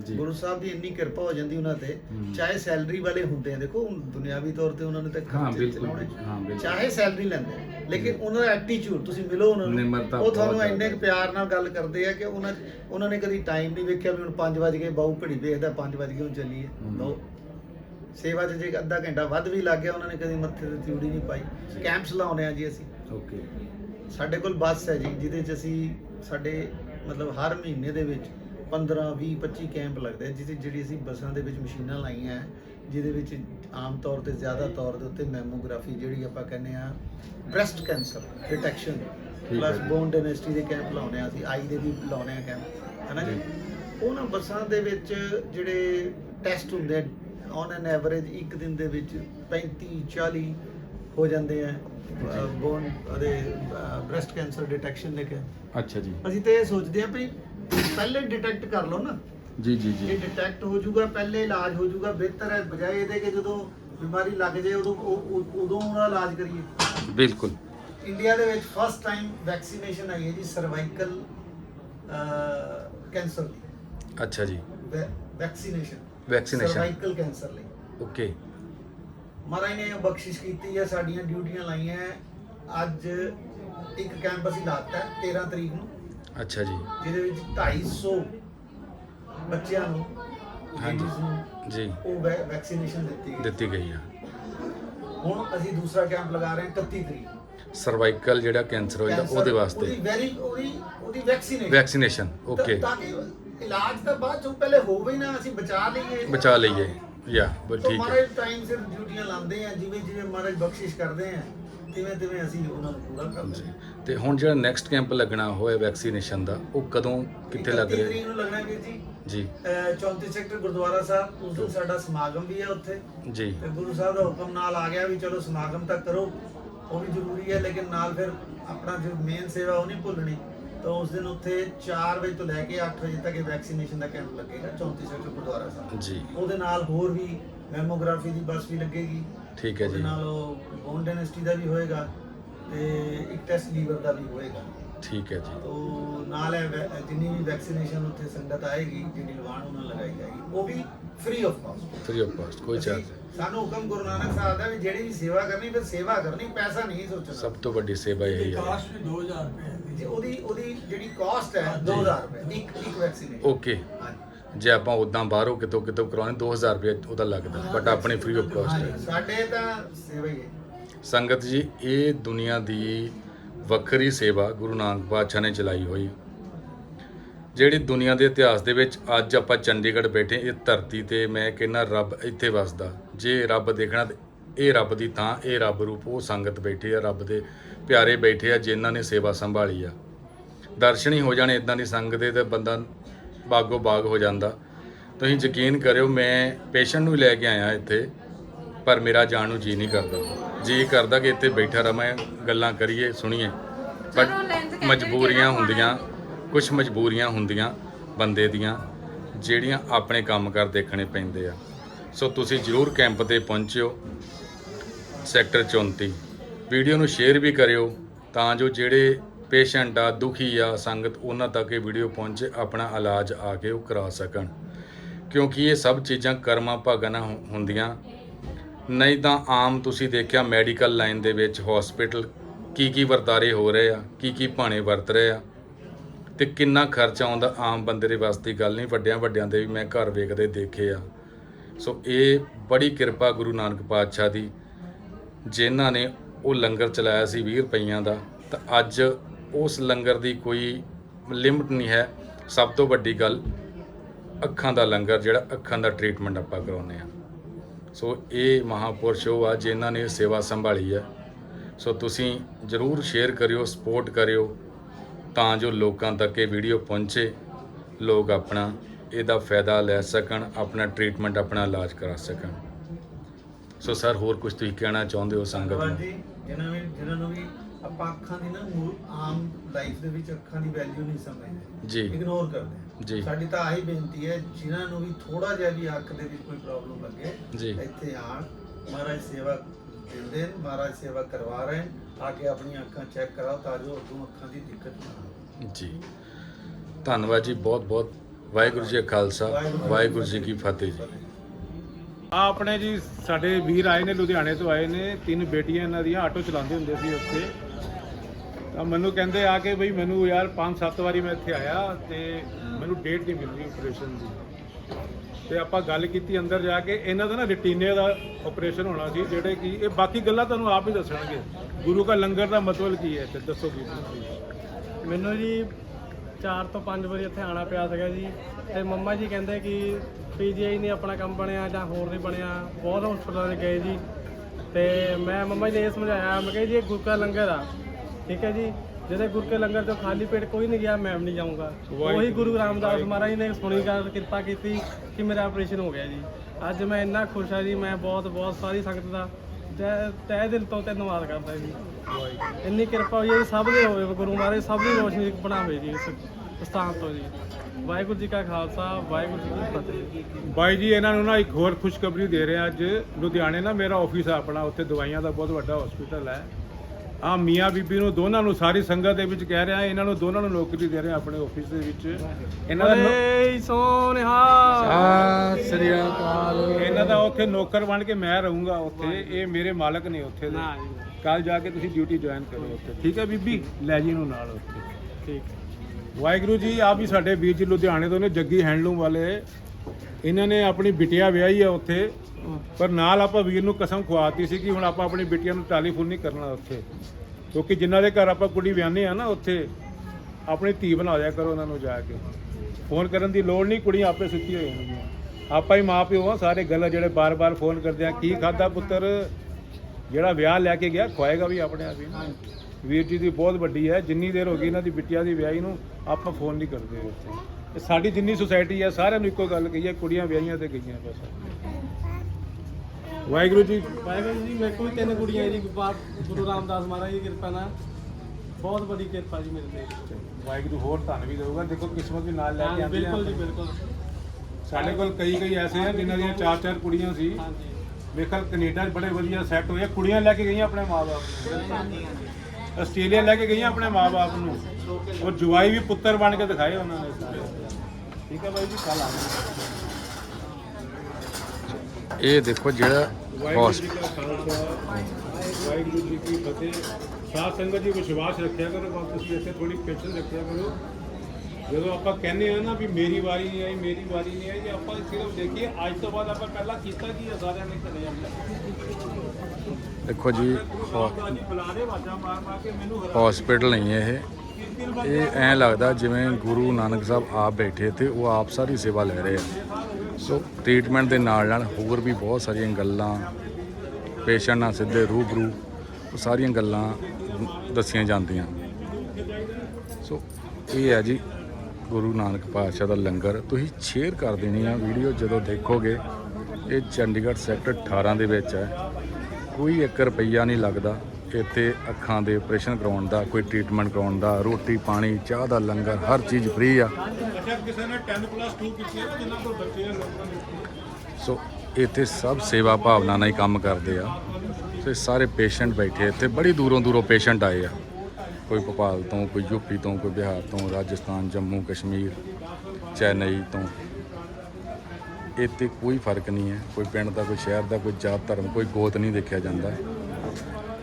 ਜੀ। ਗੁਰੂ ਸਾਹਿਬ ਦੀ ਇੰਨੀ ਕਿਰਪਾ ਹੋ ਜਾਂਦੀ ਉਹਨਾਂ ਤੇ। ਚਾਹੇ ਸੈਲਰੀ ਵਾਲੇ ਹੁੰਦੇ ਆ ਦੇਖੋ ਦੁਨਿਆਵੀ ਤੌਰ ਤੇ ਉਹਨਾਂ ਨੇ ਤਾਂ ਹਾਂ, ਖਰਚੇ ਬਿਲਕੁਲ, ਚਲਾਉਣੇ ਹਾਂ, ਬਿਲਕੁਲ। ਚਾਹੇ ਸੈਲਰੀ ਲੈਂਦੇ ਲੇਕਿਨ ਉਹਨਾਂ ਦਾ ਐਟੀਟਿਊਡ ਤੁਸੀਂ ਮਿਲੋ ਉਹਨਾਂ ਨੂੰ। ਉਹ ਤੁਹਾਨੂੰ ਇੰਨੇ। ਪਿਆਰ ਨਾਲ ਗੱਲ ਕਰਦੇ ਆ ਕਿ ਉਹਨਾਂ ਉਹਨਾਂ ਨੇ ਕਦੀ ਟਾਈਮ ਨਹੀਂ ਵੇਖਿਆ ਵੀ ਹੁਣ 5 ਵਜ ਗਏ ਬਾਹੂ ਘੜੀ ਵੇਖਦਾ 5 ਵਜ ਹੁਣ ਚੱਲੀਏ। ਲਓ ਸੇਵਾ 'ਚ ਜੇ ਅੱਧਾ ਘੰਟਾ ਵੱਧ ਵੀ ਲੱਗ ਗਿਆ ਉਹਨਾਂ ਨੇ ਕਦੀ ਮੱਥੇ ਤੇ ਤਿਉੜੀ ਨਹੀਂ ਪਾਈ। ਕੈਂਪਸ ਲਾਉਨੇ ਆ ਜੀ ਅਸੀਂ। ਓਕੇ ਸਾਡੇ ਕੋਲ ਬੱਸ ਹੈ ਜੀ ਜਿਹਦੇ 'ਚ ਅਸੀਂ ਸਾਡੇ ਮਤਲਬ ਹਰ ਮਹੀਨੇ ਦੇ ਵਿੱਚ 15 20 25 ਕੈਂਪ ਲੱਗਦੇ ਜਿਹਦੇ ਜਿਹੜੀ ਅਸੀਂ ਬੱਸਾਂ ਦੇ ਵਿੱਚ ਮਸ਼ੀਨਾਂ ਲਾਈਆਂ ਹੈ, ਜਿਹਦੇ ਵਿੱਚ ਆਮ ਤੌਰ ਤੇ ਜ਼ਿਆਦਾ ਤੌਰ ਦੇ ਉੱਤੇ ਮੈਮੋਗ੍ਰਾਫੀ ਜਿਹੜੀ ਆਪਾਂ ਕਹਿੰਦੇ ਆ breast cancer detection plus. Bone density ਦੇ ਕੈਂਪ ਲਾਉਨੇ ਆ ਅਸੀਂ ਆਈ ਦੇ ਵੀ ਲਾਉਨੇ ਆ ਕੈਂਪ ਹੈ ਨਾ ਜੀ ਉਹਨਾਂ ਬੱਸਾਂ ਦੇ ਵਿੱਚ ਜਿਹੜੇ ਟੈਸਟ ਹੁੰਦੇ ਆ ਔਨ ਐਨ ਐਵਰੇਜ ਇੱਕ ਦਿਨ ਦੇ ਵਿੱਚ 35 40 ਹੋ ਜਾਂਦੇ ਆ ਬੋਨ ਉਹਦੇ ਬ੍ਰੈਸਟ ਕੈਂਸਰ ਡਿਟੈਕਸ਼ਨ ਦੇ ਕੈਂਪ ਅੱਛਾ ਜੀ। ਅਸੀਂ ਤੇ ਇਹ ਸੋਚਦੇ ਆ ਵੀ ਪਹਿਲੇ ਡਿਟੈਕਟ ਕਰ ਲਓ ਨਾ। ਜੀ ਜੀ ਜੇ। ਜੀ ਡਿਟੈਕਟ ਹੋ ਜਾਊਗਾ ਪਹਿਲੇ ਇਲਾਜ ਹੋ ਜਾਊਗਾ ਬਿਹਤਰ ਹੈ ਬਜਾਏ ਇਹਦੇ ਕਿ ਜਦੋਂ ਬਿਮਾਰੀ ਲੱਗ ਜਾਏ ਉਦੋਂ ਉਦੋਂ ਉਹਦਾ ਇਲਾਜ ਕਰੀਏ। ਬਿਲਕੁਲ। ਇੰਡੀਆ ਦੇ ਵਿੱਚ ਫਸਟ ਟਾਈਮ ਵੈਕਸੀਨੇਸ਼ਨ ਆਈ ਹੈ ਜੀ ਸਰਵਾਈਕਲ ਕੈਂਸਰ ਅੱਛਾ ਜੀ। Vaccination Vaccination। ਸਰਵਾਈਕਲ ਕੈਂਸਰ ਲਈ। ਓਕੇ ਮਹਾਰਾਜ ਨੇ ਬਖਸ਼ਿਸ਼ ਕੀਤੀ ਹੈ ਸਾਡੀਆਂ ਡਿਊਟੀਆਂ ਲਾਈਆਂ ਹੈ। ਅੱਜ ਇੱਕ ਕੈਂਪ ਅਸੀਂ ਲਾਤਾ ਹੈ 13 ਤਰੀਕ ਨੂੰ। ਅੱਛਾ ਜੀ। ਜਿਹਦੇ ਵਿੱਚ 250 ਬੱਚਿਆਂ ਨੂੰ ladies ਨੂੰ ਜੀ। ਉਹ ਵੈਕਸੀਨੇਸ਼ਨ ਦਿੱਤੀ ਗਈ। ਦਿੱਤੀ ਗਈ ਆ। ਹੁਣ ਅਸੀਂ ਦੂਸਰਾ ਕੈਂਪ ਲਗਾ ਰਹੇ ਹਾਂ 31 ਤਰੀਕ। ਸਰਵਾਈਕਲ ਜਿਹੜਾ ਕੈਂਸਰ ਹੋਇਆ Cancer, ਉਹਦੇ ਉਹਦੀ ਵਾਸਤੇ ਵੈਰੀ ਉਹਦੀ ਉਹਦੀ ਵੈਕਸੀਨੇਸ਼ਨ ਵੈਕਸੀਨੇਸ਼ਨ ਓਕੇ ਤਾਂ ਕਿ ਇਲਾਜ ਤਾਂ ਬਾਅਦ ਚੋਂ ਪਹਿਲੇ ਹੋਵੇ ਹੀ ਨਾ ਅਸੀਂ ਬਚਾ ਲਈਏ। ਬਚਾ ਲਈਏ। ਯਾ ਬਸ ਠੀਕ ਹੈ ਮਹਾਰਾਜ ਟਾਈਮ ਸਿਰ ਡਿਊਟੀਆਂ ਲਾਉਂਦੇ ਆ ਜਿਵੇਂ ਜਿਵੇਂ ਮਹਾਰਾਜ ਬਖਸ਼ਿਸ਼ ਕਰਦੇ ਆ ਤਿਵੇਂ ਤਿਵੇਂ ਅਸੀਂ ਉਹਨਾਂ ਨੂੰ ਪੂਰਾ ਕਰਦੇ ਹਾਂ ਤੇ ਹੁਣ ਜਿਹੜਾ ਨੈਕਸਟ ਕੈਂਪ ਲੱਗਣਾ ਹੋਇਆ ਵੈਕਸੀਨੇਸ਼ਨ ਦਾ ਉਹ ਕਦੋਂ ਕਿੱਥੇ ਲੱਗ 31 ਰਿਹਾ ਤਰੀਕ ਨੂੰ ਲੱਗਣਾ ਵੀਰ ਜੀ। ਜੀ। ਅਹ 34 ਸੈਕਟਰ ਗੁਰਦੁਆਰਾ ਸਾਹਿਬ ਉਸ ਦਿਨ ਸਾਡਾ ਸਮਾਗਮ ਵੀ ਹੈ ਉੱਥੇ। ਜੀ। ਤੇ ਗੁਰੂ ਸਾਹਿਬ ਦਾ ਹੁਕਮ ਨਾਲ ਆ ਗਿਆ ਵੀ ਚਲੋ ਸਮਾਗਮ ਤਾਂ ਕਰੋ ਉਹ ਵੀ ਜ਼ਰੂਰੀ ਹੈ ਲੇਕਿਨ ਨਾਲ ਫਿਰ ਆਪਣਾ ਜੋ ਮੇਨ ਸੇਵਾ ਉਹ ਨਹੀਂ ਭੁੱਲਣੀ। ਤਾਂ ਉਸ ਦਿਨ ਉੱਥੇ 4 ਵਜੇ ਤੋਂ ਲੈ ਕੇ 8 ਵਜੇ ਤੱਕ ਇਹ ਵੈਕਸੀਨੇਸ਼ਨ ਦਾ ਕੈਂਪ ਲੱਗੇਗਾ 34 ਸੈਕਟਰ ਗੁਰਦੁਆਰਾ ਸਾਹਿਬ। ਜੀ। ਉਹਦੇ ਨਾਲ ਹੋਰ ਵੀ ਮੈਮੋਗ੍ਰਾਫੀ ਦੀ ਬੱਸ ਵੀ ਲੱਗੇਗੀ। ਠੀਕ ਹੈ ਉਹਦੇ ਜੀ। ਨਾਲ ਉਹ ਬੋਨ ਡੈਨੈਸਟੀ ਦਾ ਵੀ ਹੋਏਗਾ ਤੇ ਇੱਕ ਟੈਸਟ ਲੀਵਰ ਦਾ ਵੀ ਹੋਏਗਾ। ਠੀਕ ਹੈ ਜੀ। ਤੋ ਨਾਲ ਹੈ ਜਿੰਨੀ ਵੀ ਵੈਕਸੀਨੇਸ਼ਨ ਉੱਥੇ ਸੰਗਤ ਆਏਗੀ ਜਿਹੜੀ ਲਵਾਣ ਉਹਨਾਂ ਲਗਾਈ ਜਾਏਗੀ ਉਹ ਵੀ free of cost free of cost ਕੋਈ ਚਾਰਜ ਸਾਨੂੰ ਹੁਕਮ ਗੁਰੂ ਨਾਨਕ ਸਾਹਿਬ ਦਾ ਵੀ ਜਿਹੜੀ ਵੀ ਸੇਵਾ ਕਰਨੀ ਫਿਰ ਸੇਵਾ ਕਰਨੀ ਪੈਸਾ ਨਹੀਂ ਸੋਚਣਾ। ਸਭ ਤੋਂ ਵੱਡੀ ਸੇਵਾ ਇਹ ਹੈ। ਕਾਸਟ ਵੀ 2000 ਰੁਪਏ ਹੈ। ਜੀ, ਉਹਦੀ ਉਹਦੀ ਜਿਹੜੀ ਕਾਸਟ ਹੈ ਹਾਂਜੀ। 2000 ਰੁਪਏ। ਇੱਕ ਇੱਕ ਵੈਕਸੀਨੇਸ਼ਨ ਓਕੇ ਜੇ ਆਪਾਂ ਉਦਾਂ ਬਾਹਰੋਂ ਕਿਤੋਂ ਕਿਤੋਂ ਕਰਾਉਣੇ 2000 ਰੁਪਏ ਉਹਦਾ ਲੱਗਦਾ ਬਟ ਆਪਣੀ ਫ੍ਰੀ ਆਫ ਕਾਸਟ ਹੈ। ਸਾਡੇ ਤਾਂ ਸੇਵਾ ਹੀ ਹੈ। ਸੰਗਤ ਜੀ ਇਹ ਦੁਨੀਆ ਦੀ ਵੱਖਰੀ ਸੇਵਾ ਗੁਰੂ ਨਾਨਕ ਪਾਤਸ਼ਾਹ ਨੇ ਚਲਾਈ ਹੋਈ। ਜਿਹੜੀ ਦੁਨੀਆ ਦੇ ਇਤਿਹਾਸ ਦੇ ਵਿੱਚ ਅੱਜ ਆਪਾਂ ਚੰਡੀਗੜ੍ਹ ਬੈਠੇ ਇਹ ਧਰਤੀ ਤੇ ਮੈਂ ਕਹਿੰਦਾ ਰੱਬ ਇੱਥੇ ਵਸਦਾ। ਜੇ ਰੱਬ ਦੇਖਣਾ ਤੇ ਇਹ ਰੱਬ ਦੀ ਥਾਂ ਇਹ ਰੱਬ ਰੂਪ ਉਹ ਸੰਗਤ ਬੈਠੀ ਆ ਰੱਬ ਦੇ ਪਿਆਰੇ ਬੈਠੇ ਆ ਜਿਨ੍ਹਾਂ ਨੇ ਸੇਵਾ ਸੰਭਾਲੀ ਆ। ਦਰਸ਼ਨ ਹੀ ਹੋ ਜਾਣੇ ਇਦਾਂ ਦੀ ਸੰਗਤ ਦੇ ਤੇ ਬੰਦਾ ਬਾਗੋ ਬਾਗ ਹੋ ਜਾਂਦਾ। ਤੁਸੀਂ ਯਕੀਨ ਕਰਿਓ ਮੈਂ ਪੇਸ਼ੈਂਟ ਨੂੰ ਲੈ ਕੇ ਆਇਆ ਇੱਥੇ ਪਰ ਮੇਰਾ ਜਾਣ ਨੂੰ ਜੀ ਨਹੀਂ ਕਰਦਾ। ਜੀ ਕਰਦਾ ਕਿ ਇੱਥੇ ਬੈਠਾ ਰਵਾਂ ਗੱਲਾਂ ਕਰੀਏ ਸੁਣੀਏ। ਬਟ ਮਜਬੂਰੀਆਂ ਹੁੰਦੀਆਂ ਕੁਝ ਮਜਬੂਰੀਆਂ ਹੁੰਦੀਆਂ ਬੰਦੇ ਦੀਆਂ ਜਿਹੜੀਆਂ ਆਪਣੇ ਕੰਮ ਕਰ ਦੇਖਣੇ ਪੈਂਦੇ ਆ। ਸੋ ਤੁਸੀਂ ਜਰੂਰ ਕੈਂਪ ਤੇ ਪਹੁੰਚਿਓ। ਸੈਕਟਰ 34 ਵੀਡੀਓ ਨੂੰ ਸ਼ੇਅਰ ਵੀ ਕਰਿਓ ਤਾਂ ਜੋ ਜਿਹੜੇ ਪੇਸ਼ੈਂਟ ਆ, ਦੁਖੀ ਆ, ਸੰਗਤ ਉਹਨਾਂ ਤੱਕ ਇਹ ਵੀਡੀਓ ਪਹੁੰਚੇ, ਆਪਣਾ ਇਲਾਜ ਆ ਕੇ ਉਹ ਕਰਾ ਸਕਣ। ਕਿਉਂਕਿ ਇਹ ਸਭ ਚੀਜ਼ਾਂ ਕਰਮਾਂ ਭਾਗਾਂ ਨਾਲ ਹੁੰਦੀਆਂ। ਨਹੀਂ ਤਾਂ ਆਮ ਤੁਸੀਂ ਦੇਖਿਆ ਮੈਡੀਕਲ ਲਾਈਨ ਦੇ ਵਿੱਚ ਹਸਪੀਟਲ ਕੀ ਕੀ ਵਰਤਾਰੇ ਹੋ ਰਹੇ ਆ ਕੀ ਕੀ ਭਾਣੇ ਵਰਤ ਰਹੇ ਆ। ਤੇ ਕਿੰਨਾ ਖਰਚ ਆਉਂਦਾ, ਆਮ ਬੰਦੇ ਦੇ ਵਾਸਤੇ ਗੱਲ ਨਹੀਂ, ਵੱਡਿਆਂ ਵੱਡਿਆਂ ਦੇ ਵੀ ਮੈਂ ਘਰ ਵੇਖਦੇ ਦੇਖੇ ਆ। ਸੋ ਇਹ ਬੜੀ ਕਿਰਪਾ ਗੁਰੂ ਨਾਨਕ ਪਾਤਸ਼ਾਹ ਦੀ। ਜਿਨ੍ਹਾਂ ਨੇ ਉਹ ਲੰਗਰ ਚਲਾਇਆ ਸੀ 20 ਰੁਪਈਆਂ ਦਾ, ਤਾਂ ਅੱਜ ਉਸ ਲੰਗਰ ਦੀ ਕੋਈ ਲਿਮਟ ਨਹੀਂ ਹੈ। ਸਭ ਤੋਂ ਵੱਡੀ ਗੱਲ, ਅੱਖਾਂ ਦਾ ਲੰਗਰ, ਜਿਹੜਾ ਅੱਖਾਂ ਦਾ ਟ੍ਰੀਟਮੈਂਟ ਆਪਾਂ ਕਰਾਉਂਦੇ ਆ ਸੋ ਇਹ ਮਹਾਪੁਰਸ਼ ਉਹ ਆ ਜਿਨ੍ਹਾਂ ਨੇ ਸੇਵਾ ਸੰਭਾਲੀ ਹੈ ਸੋ ਤੁਸੀਂ ਜਰੂਰ ਸ਼ੇਅਰ ਕਰਿਓ ਸਪੋਰਟ ਕਰਿਓ, ਤਾਂ ਜੋ ਲੋਕਾਂ ਤੱਕ ਇਹ ਵੀਡੀਓ ਪਹੁੰਚੇ, ਲੋਕ ਆਪਣਾ ਇਹਦਾ ਫਾਇਦਾ ਲੈ ਸਕਣ, ਆਪਣਾ ਟ੍ਰੀਟਮੈਂਟ ਆਪਣਾ ਇਲਾਜ ਕਰਾ ਸਕਣ। ਸੋ ਸਰ ਹੋਰ ਕੁਝ ਤੁਸੀਂ ਕਹਿਣਾ ਚਾਹੁੰਦੇ ਹੋ ਸੰਗਤ ਨੂੰ? ਜੀ। ਜਿਨ੍ਹਾਂ ਵੀ ਜਿਨ੍ਹਾਂ ਨੂੰ ਵੀ ਆਪਾਂ ਅੱਖਾਂ ਦੀ ਨਾ ਆਮ ਲਾਈਫ ਦੇ ਵਿੱਚ ਅੱਖਾਂ ਦੀ ਵੈਲਿਊ ਨਹੀਂ ਸਮਝਦੇ। ਜੀ। ਇਗਨੋਰ ਕਰਦੇ ਜੀ। ਸਾਡੀ ਤਾਂ ਆਹੀ ਬੇਨਤੀ ਹੈ ਜਿਨ੍ਹਾਂ ਨੂੰ ਵੀ ਥੋੜਾ ਜਿਹਾ ਵੀ ਅੱਖ ਦੇ ਵਿੱਚ ਕੋਈ ਪ੍ਰੋਬਲਮ ਲੱਗੇ ਇੱਥੇ ਆਣ ਮਹਾਰਾਜ ਸੇਵਾ ਦਿੰਦੇ ਨੇ ਮਹਾਰਾਜ ਸੇਵਾ ਕਰਵਾ ਰਹੇ ਨੇ ਆ ਕੇ ਆਪਣੀਆਂ ਅੱਖਾਂ ਚੈੱਕ ਕਰਾਓ ਤਾਂ ਜੋ ਅੱਗੋਂ ਅੱਖਾਂ ਦੀ ਦਿੱਕਤ ਨਾ ਆਵੇ। ਜੀ। ਧੰਨਵਾਦ ਜੀ ਬਹੁਤ ਬਹੁਤ ਵਾਹਿਗੁਰੂ ਜੀ ਖਾਲਸਾ ਵਾਹਿਗੁਰੂ ਜੀ ਕੀ ਫਤਿਹ ਜੀ। ਆ ਆਪਣੇ ਜੀ ਸਾਡੇ ਵੀਰ ਆਏ ਨੇ, ਲੁਧਿਆਣੇ ਤੋਂ ਆਏ ਨੇ। ਤਿੰਨ ਬੇਟੀਆਂ ਇਹਨਾਂ ਦੀਆਂ ਆਟੋ ਚਲਾਉਂਦੇ ਹੁੰਦੇ ਸੀ ਉੱਥੇ। ਤਾਂ ਮੈਨੂੰ ਕਹਿੰਦੇ ਆ ਕੇ ਬਈ ਮੈਨੂੰ ਯਾਰ 5-7 ਵਾਰੀ ਮੈਂ ਇੱਥੇ ਆਇਆ ਤੇ ਮੈਨੂੰ ਡੇਟ ਨਹੀਂ ਮਿਲ ਰਹੀ ਆਪਰੇਸ਼ਨ ਦੀ। ਤੇ ਆਪਾਂ ਗੱਲ ਕੀਤੀ ਅੰਦਰ ਜਾ ਕੇ, ਇਹਨਾਂ ਦਾ ਨਾ ਰਟੀਨੇ ਦਾ ਆਪਰੇਸ਼ਨ ਹੋਣਾ ਸੀ, ਜਿਹੜੇ ਕਿ ਇਹ ਬਾਕੀ ਗੱਲਾਂ ਤੁਹਾਨੂੰ ਆਪ ਹੀ ਦੱਸਣਗੇ। ਗੁਰੂ ਦਾ ਲੰਗਰ ਦਾ ਮਤਲਬ ਕੀ ਹੈ ਤੇ ਦੱਸੋ ਕੀ? ਮੈਨੂੰ ਜੀ 4 ਤੋਂ 5 ਵਜੇ ਇੱਥੇ ਆਣਾ ਪਿਆ ਸੀਗਾ ਜੀ। ਤੇ ਮੰਮਾ ਜੀ ਕਹਿੰਦੇ ਕਿ ਪੀਜੀਆਈ ਨਹੀਂ ਆਪਣਾ ਕੰਮ ਬਣਿਆ ਜਾਂ ਹੋਰ ਨਹੀਂ ਬਣਿਆ ਬਹੁਤ ਹਸਪਤਾਲਾਂ 'ਚ ਗਏ ਜੀ। ਤੇ ਮੈਂ ਮੰਮਾ ਜੀ ਨੇ ਇਹ ਸਮਝਾਇਆ ਮੈਂ ਕਿਹਾ ਜੀ ਇਹ ਗੁਰੂ ਕਾ ਲੰਗਰ ਆ ਠੀਕ ਹੈ ਜੀ। ਜਿਹਦੇ ਗੁਰੂ ਕੇ ਲੰਗਰ ਤੋਂ ਖਾਲੀ ਪੇਟ ਕੋਈ ਨਹੀਂ ਗਿਆ ਮੈਂ ਵੀ ਨਹੀਂ ਜਾਊਂਗਾ। ਉਹੀ ਗੁਰੂ ਰਾਮਦਾਸ ਮਹਾਰਾਜ ਨੇ ਸੁਣੀ ਗੱਲ ਕਿਰਪਾ ਕੀਤੀ ਕਿ ਮੇਰਾ ਆਪਰੇਸ਼ਨ ਹੋ ਗਿਆ ਜੀ। ਅੱਜ ਮੈਂ ਇੰਨਾ ਖੁਸ਼ ਹਾਂ ਜੀ ਮੈਂ ਬਹੁਤ ਬਹੁਤ ਸਾਰੀ ਸੰਗਤ ਦਾ ਤਹਿ ਤਹਿ ਦਿਲ ਤੋਂ ਧੰਨਵਾਦ ਕਰਦਾ ਜੀ। ਇੰਨੀ ਕਿਰਪਾ ਹੋਈ ਹੈ ਜੀ, ਸਭ ਦੇ ਹੋਵੇ ਗੁਰੂ ਮਹਾਰਾਜ ਸਭ ਦੀ ਰੋਸ਼ਨੀ ਬਣਾਵੇ ਜੀ ਇਸ ਸਥਾਨ ਤੋਂ ਜੀ। ਵਾਹਿਗੁਰੂ ਜੀ ਕਾ ਖਾਲਸਾ ਵਾਹਿਗੁਰੂ ਜੀ ਕੀ ਫਤਿਹ। ਬਾਈ ਜੀ ਇਹਨਾਂ ਨੂੰ ਨਾ ਇੱਕ ਹੋਰ ਖੁਸ਼ਖਬਰੀ ਦੇ ਰਿਹਾ ਅੱਜ। ਲੁਧਿਆਣੇ ਨਾ ਮੇਰਾ ਆਫਿਸ ਆ ਆਪਣਾ ਉੱਥੇ ਦਵਾਈਆਂ ਦਾ ਬਹੁਤ ਵੱਡਾ ਹਸਪੀਟਲ ਹੈ। ਆ ਮੀਆਂ ਬੀਬੀ ਨੂੰ ਦੋਨਾਂ ਨੂੰ ਸਾਰੀ ਸੰਗਤ ਦੇ ਵਿੱਚ ਕਹਿ ਰਿਹਾ ਇਹਨਾਂ ਨੂੰ ਦੋਨਾਂ ਨੂੰ ਨੌਕਰੀ ਦੇ ਰਿਹਾ ਆਪਣੇ ਆਫਿਸ ਦੇ ਵਿੱਚ। ਇਹਨਾਂ ਦਾ ਨੌ- ਬੋਲੇ ਸੋਨਿਹਾ ਸਤਿ ਸ੍ਰੀ ਅਕਾਲ। ਇਹਨਾਂ ਦਾ ਉੱਥੇ ਨੌਕਰ ਬਣ ਕੇ ਮੈਂ ਰਹੂੰਗਾ ਉੱਥੇ ਇਹ ਮੇਰੇ ਮਾਲਕ ਨੇ ਉੱਥੇ ਦੇ। ਕੱਲ ਜਾ। ਕੇ ਤੁਸੀਂ ਡਿਊਟੀ ਜੁਆਇਨ ਕਰੋ ਉੱਥੇ। ਠੀਕ ਹੈ ਬੀਬੀ? ਲੈ ਜੀ ਇਹਨੂੰ ਨਾਲ ਉੱਥੇ। ਠੀਕ ਵਾਹਿਗੁਰੂ ਜੀ ਆ ਵੀ ਸਾਡੇ ਵੀਰ ਜੀ ਲੁਧਿਆਣੇ ਤੋਂ ਨੇ ਜੱਗੀ ਹੈਂਡਲੂਮ ਵਾਲੇ। ਇਹਨਾਂ ਨੇ ਆਪਣੀ ਬਿਟਿਆ ਵਿਆਹੀ ਆ ਉੱਥੇ। ਪਰ ਨਾਲ ਆਪਾਂ ਵੀਰ ਨੂੰ ਕਸਮ ਖਵਾਤੀ ਸੀ ਕਿ ਹੁਣ ਆਪਾਂ ਆਪਣੀ ਬਿਟੀਆਂ ਨੂੰ ਟੈਲੀਫੋਨ ਨਹੀਂ ਕਰਨਾ ਉੱਥੇ। ਕਿਉਂਕਿ ਜਿਨ੍ਹਾਂ ਦੇ ਘਰ ਆਪਾਂ ਕੁੜੀ ਵਿਆਹਨੇ ਆ ਨਾ ਉੱਥੇ, ਆਪਣੀ ਧੀ ਬਣਾ ਲਿਆ ਕਰੋ ਉਹਨਾਂ ਨੂੰ ਜਾ ਕੇ। ਫੋਨ ਕਰਨ ਦੀ ਲੋੜ ਨਹੀਂ, ਕੁੜੀਆਂ ਆਪੇ ਸੁੱਤੀ ਹੋਈ ਹੋਣਗੀਆਂ ਆਪਾਂ ਹੀ ਮਾਂ ਪਿਓ ਆ, ਸਾਰੇ ਗੱਲ ਜਿਹੜੇ ਬਾਰ-ਬਾਰ ਫੋਨ ਕਰਦੇ ਆ, ਕੀ ਖਾਦਾ ਪੁੱਤਰ? ਜਿਹੜਾ ਵਿਆਹ ਲੈ ਕੇ ਗਿਆ, ਖਵਾਏਗਾ ਵੀ ਆਪਣੇ ਆਪ ਹੀ ਵੀਰ ਜੀ ਦੀ ਬਹੁਤ ਵੱਡੀ ਹੈ, ਜਿੰਨੀ ਦੇਰ ਹੋ ਗਈ ਇਹਨਾਂ ਦੀ ਬਿਟਿਆ ਦੀ ਵਿਆਹੀ ਨੂੰ, ਆਪਾਂ ਫੋਨ ਨਹੀਂ ਕਰਦੇ ਉੱਥੇ। ਇਹ ਸਾਡੀ ਜਿੰਨੀ ਸੁਸਾਇਟੀ ਹੈ ਸਾਰਿਆਂ ਨੂੰ ਇੱਕੋ ਗੱਲ ਕਹੀ ਹੈ ਕੁੜੀਆਂ ਵਿਆਹੀਆਂ ਤੇ ਗਈਆਂ ਬਸ। ਵਾਹਿਗੁਰੂ ਜੀ ਵਾਹਿਗੁਰੂ ਜੀ ਮੇਰੇ ਕੋਲ ਵੀ ਤਿੰਨ ਕੁੜੀਆਂ ਜੀ ਬਾ- ਗੁਰੂ ਰਾਮਦਾਸ ਮਹਾਰਾਜ ਦੀ ਕਿਰਪਾ ਨਾਲ। ਬਹੁਤ ਬੜੀ ਕਿਰਪਾ ਜੀ ਮੇਰੇ ਤੇ। ਵਾਹਿਗੁਰੂ ਹੋਰ ਧੰਨ ਵੀ ਦੇਊਗਾ। ਦੇਖੋ ਕਿਸਮਤ ਵੀ ਨਾਲ ਲੈ ਕੇ ਹਾਂ ਆਉਂਦੇ ਬਿਲਕੁਲ ਜੀ ਆ ਬਿਲਕੁਲ। ਸਾਡੇ ਕੋਲ ਕਈ ਕਈ ਐਸੇ ਆ ਜਿਨ੍ਹਾਂ ਦੀਆਂ ਚਾਰ ਚਾਰ ਕੁੜੀਆਂ ਸੀ। ਹਾਂਜੀ। ਵੇਖਲ ਕੈਨੇਡਾ 'ਚ ਬੜੇ ਵਧੀਆ ਸੈੱਟ ਹੋਏ ਆ। ਕੁੜੀਆਂ ਲੈ ਕੇ ਗਈਆਂ ਆਪਣੇ ਮਾਪੇ ਨੂੰ। ਆਸਟ੍ਰੇਲੀਆ ਲੈ ਕੇ ਗਈਆਂ ਆਪਣੇ ਮਾਪੇ ਨੂੰ। ਔਰ ਜਵਾਈ ਵੀ ਪੁੱਤਰ ਬਣ ਕੇ ਦਿਖਾਏ ਉਹਨਾਂ ਨੇ ਸਾਰੇ। ਠੀਕ ਹੈ ਬਾਈ ਜੀ ਕੱਲ ਆਵਾਂਗੇ ਇਹ ਦੇਖੋ ਜਿਹੜਾ ਵਾਹਿਗੁਰੂ ਜੀ ਕਾ ਖਾਲਸਾ ਵਾਹਿਗੁਰੂ ਜੀ ਕੀ ਫਤਿਹ। ਸਾਧ ਸੰਗਤ ਜੀ ਵਿਸ਼ਵਾਸ ਰੱਖਿਆ ਕਰੋ ਬਸ ਤੁਸੀਂ ਇੱਥੇ ਥੋੜੀ ਪੇਸ਼ੈਂਸ ਰੱਖਿਆ ਕਰੋ। ਜਦੋਂ ਆਪਾਂ ਕਹਿੰਦੇ ਆ ਨਾ ਵੀ ਮੇਰੀ ਵਾਰੀ ਨਹੀਂ ਆਈ ਮੇਰੀ ਵਾਰੀ ਨਹੀਂ ਆਈ ਜੇ ਆਪਾਂ ਸਿਰਫ ਦੇਖੀਏ ਅੱਜ ਤੋਂ ਬਾਅਦ ਆਪਾਂ ਪਹਿਲਾਂ ਕੀਤਾ ਕੀ ਆ ਸਾਰਿਆਂ ਨੇ ਚਲੇ ਜਾਂਦੇ ਦੇਖੋ ਜੀ ਹਸਪੀਟਲ ਨਹੀਂ ਹੈ ਇਹ। ਇਹ ਐਂ ਲੱਗਦਾ ਜਿਵੇਂ ਗੁਰੂ ਨਾਨਕ ਸਾਹਿਬ ਆਪ ਬੈਠੇ ਤੇ ਉਹ ਆਪ ਸਾਰੀ ਸੇਵਾ ਲੈ ਰਹੇ ਆ। ਸੋ ਟ੍ਰੀਟਮੈਂਟ ਦੇ ਨਾਲ ਨਾਲ ਹੋਰ ਵੀ ਬਹੁਤ ਸਾਰੀਆਂ ਗੱਲਾਂ, ਪੇਸ਼ੈਂਟ ਨਾਲ ਸਿੱਧੇ ਰੂਬਰੂ, ਉਹ ਸਾਰੀਆਂ ਗੱਲਾਂ ਦੱਸੀਆਂ ਜਾਂਦੀਆਂ। ਸੋ ਇਹ ਹੈ ਜੀ ਗੁਰੂ ਨਾਨਕ ਪਾਤਸ਼ਾਹ ਦਾ ਲੰਗਰ। ਤੁਸੀਂ ਸ਼ੇਅਰ ਕਰ ਦੇਣੀ ਆ ਵੀਡੀਓ ਜਦੋਂ ਦੇਖੋਗੇ, ਇਹ ਚੰਡੀਗੜ੍ਹ ਸੈਕਟਰ 18 ਦੇ ਵਿੱਚ ਹੈ। ਕੋਈ 1 ਰੁਪਈਆ ਨਹੀਂ ਲੱਗਦਾ। ਇੱਥੇ ਅੱਖਾਂ ਦੇ ਆਪਰੇਸ਼ਨ ਕਰਾਉਣ ਦਾ, ਕੋਈ ਟ੍ਰੀਟਮੈਂਟ ਕਰਾਉਣ ਦਾ, ਰੋਟੀ, ਪਾਣੀ, ਚਾਹ ਦਾ ਲੰਗਰ, ਹਰ ਚੀਜ਼ ਫ੍ਰੀ ਆ। ਸੋ ਇੱਥੇ ਸਭ ਸੇਵਾ ਭਾਵਨਾ ਨਾਲ ਹੀ ਕੰਮ ਕਰਦੇ ਆ। ਤੇ ਸਾਰੇ ਪੇਸ਼ੈਂਟ ਬੈਠੇ ਇੱਥੇ। ਬੜੀ ਦੂਰੋਂ ਦੂਰੋਂ ਪੇਸ਼ੈਂਟ ਆਏ ਆ। ਕੋਈ ਭੋਪਾਲ ਤੋਂ, ਕੋਈ ਯੂਪੀ ਤੋਂ, ਕੋਈ ਬਿਹਾਰ ਤੋਂ, ਰਾਜਸਥਾਨ, ਜੰਮੂ, ਕਸ਼ਮੀਰ, ਚੈਨਈ ਤੋਂ। ਇੱਥੇ ਕੋਈ ਫ਼ਰਕ ਨਹੀਂ ਹੈ। ਕੋਈ ਪਿੰਡ ਦਾ, ਕੋਈ ਸ਼ਹਿਰ ਦਾ, ਕੋਈ ਜਾਤ ਧਰਮ, ਕੋਈ ਗੋਤ ਨਹੀਂ ਦੇਖਿਆ ਜਾਂਦਾ।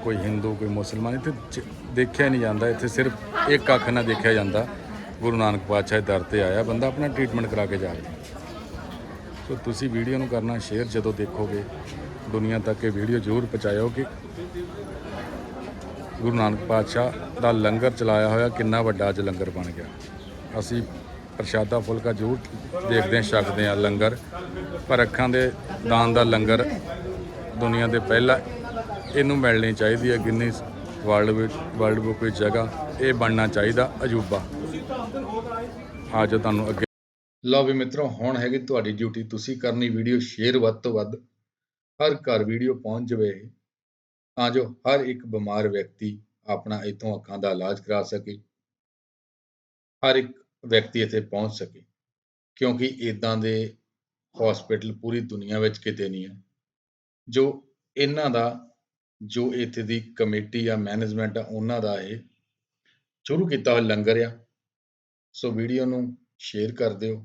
ਕੋਈ ਹਿੰਦੂ, ਕੋਈ ਮੁਸਲਮਾਨ, ਇੱਥੇ ਜ- ਦੇਖਿਆ ਨਹੀਂ ਜਾਂਦਾ। ਇੱਥੇ ਸਿਰਫ ਇੱਕ ਅੱਖ ਨਾਲ ਦੇਖਿਆ ਜਾਂਦਾ। ਗੁਰੂ ਨਾਨਕ ਪਾਤਸ਼ਾਹ ਦੇ ਦਰ ਤੇ ਆਇਆ ਬੰਦਾ, ਆਪਣਾ ਟ੍ਰੀਟਮੈਂਟ ਕਰਾ ਕੇ ਜਾ ਰਿਹਾ। ਸੋ ਤੁਸੀਂ ਵੀਡੀਓ ਨੂੰ ਕਰਨਾ ਸ਼ੇਅਰ ਜਦੋਂ ਦੇਖੋਗੇ, ਦੁਨੀਆ ਤੱਕ ਇਹ ਵੀਡੀਓ ਜ਼ਰੂਰ ਪਹੁੰਚਾਇਓ ਕਿ ਗੁਰੂ ਨਾਨਕ ਪਾਤਸ਼ਾਹ ਦਾ ਲੰਗਰ ਚਲਾਇਆ ਹੋਇਆ, ਕਿੰਨਾ ਵੱਡਾ ਅੱਜ ਲੰਗਰ ਬਣ ਗਿਆ। ਅਸੀਂ ਪ੍ਰਸ਼ਾਦਾ ਫੁਲਕਾ ਜ਼ਰੂਰ ਦੇਖਦੇ ਹਾਂ, ਛਕਦੇ ਹਾਂ ਲੰਗਰ। ਪਰ ਅੱਖਾਂ ਦੇ ਦਾਨ ਦਾ ਲੰਗਰ ਦੁਨੀਆ ਦੇ ਪਹਿਲਾ ਇਹਨੂੰ ਮਿਲਣੀ ਚਾਹੀਦੀ ਹੈ ਗਿੰਨੀ ਵਰਲਡ ਵਿੱਚ ਵਰਲਡ ਬੁੱਕ ਵਿੱਚ ਜਗ੍ਹਾ। ਇਹ ਬਣਨਾ ਚਾਹੀਦਾ ਅਜੂਬਾ। ਅੱਜ ਤੁਹਾਨੂੰ ਅੱਗੇ ਲਓ ਵੀ ਮਿੱਤਰੋ, ਹੁਣ ਹੈਗੀ ਤੁਹਾਡੀ ਡਿਊਟੀ ਤੁਸੀਂ ਕਰਨੀ ਵੀਡੀਓ ਸ਼ੇਅਰ ਵੱਧ ਤੋਂ ਵੱਧ। ਹਰ ਘਰ ਵੀਡੀਓ ਪਹੁੰਚ ਜਾਵੇ। ਤਾਂ ਜੋ ਹਰ ਇੱਕ ਬਿਮਾਰ ਵਿਅਕਤੀ ਆਪਣਾ ਇਥੋਂ ਅੱਖਾਂ ਦਾ ਇਲਾਜ ਕਰਾ ਸਕੇ। ਹਰ ਇੱਕ ਵਿਅਕਤੀ ਇੱਥੇ ਪਹੁੰਚ ਸਕੇ। ਕਿਉਂਕਿ ਇਦਾਂ ਦੇ ਹਸਪੀਟਲ ਪੂਰੀ ਦੁਨੀਆ ਵਿੱਚ ਕਿਤੇ ਨਹੀਂ ਹੈ। ਜੋ ਇਹਨਾਂ ਦਾ ਜੋ ਇੱਥੇ ਦੀ ਕਮੇਟੀ ਆ ਮੈਨੇਜਮੈਂਟ ਆ ਉਹਨਾਂ ਦਾ ਇਹ ਸ਼ੁਰੂ ਕੀਤਾ ਹੋਇਆ ਲੰਗਰ ਆ ਸੋ ਵੀਡੀਓ ਨੂੰ ਸ਼ੇਅਰ ਕਰ ਦਿਓ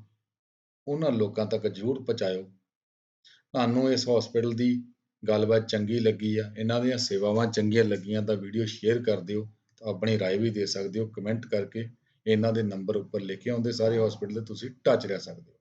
ਉਹਨਾਂ ਲੋਕਾਂ ਤੱਕ ਜ਼ਰੂਰ ਪਹੁੰਚਾਇਓ ਤੁਹਾਨੂੰ ਇਸ ਹਸਪੀਟਲ ਦੀ ਗੱਲਬਾਤ ਚੰਗੀ ਲੱਗੀ ਆ ਇਹਨਾਂ ਦੀਆਂ ਸੇਵਾਵਾਂ ਚੰਗੀਆਂ ਲੱਗੀਆਂ ਤਾਂ ਵੀਡੀਓ ਸ਼ੇਅਰ ਕਰ ਦਿਓ ਤਾਂ ਆਪਣੀ رائے ਵੀ ਦੇ ਸਕਦੇ ਹੋ ਕਮੈਂਟ ਕਰਕੇ ਇਹਨਾਂ ਦੇ ਨੰਬਰ ਉੱਪਰ ਲਿਖੇ ਆਉਂਦੇ ਸਾਰੇ ਹਸਪੀਟਲ ਦੇ ਤੁਸੀਂ ਟੱਚ ਰਹਿ ਸਕਦੇ ਹੋ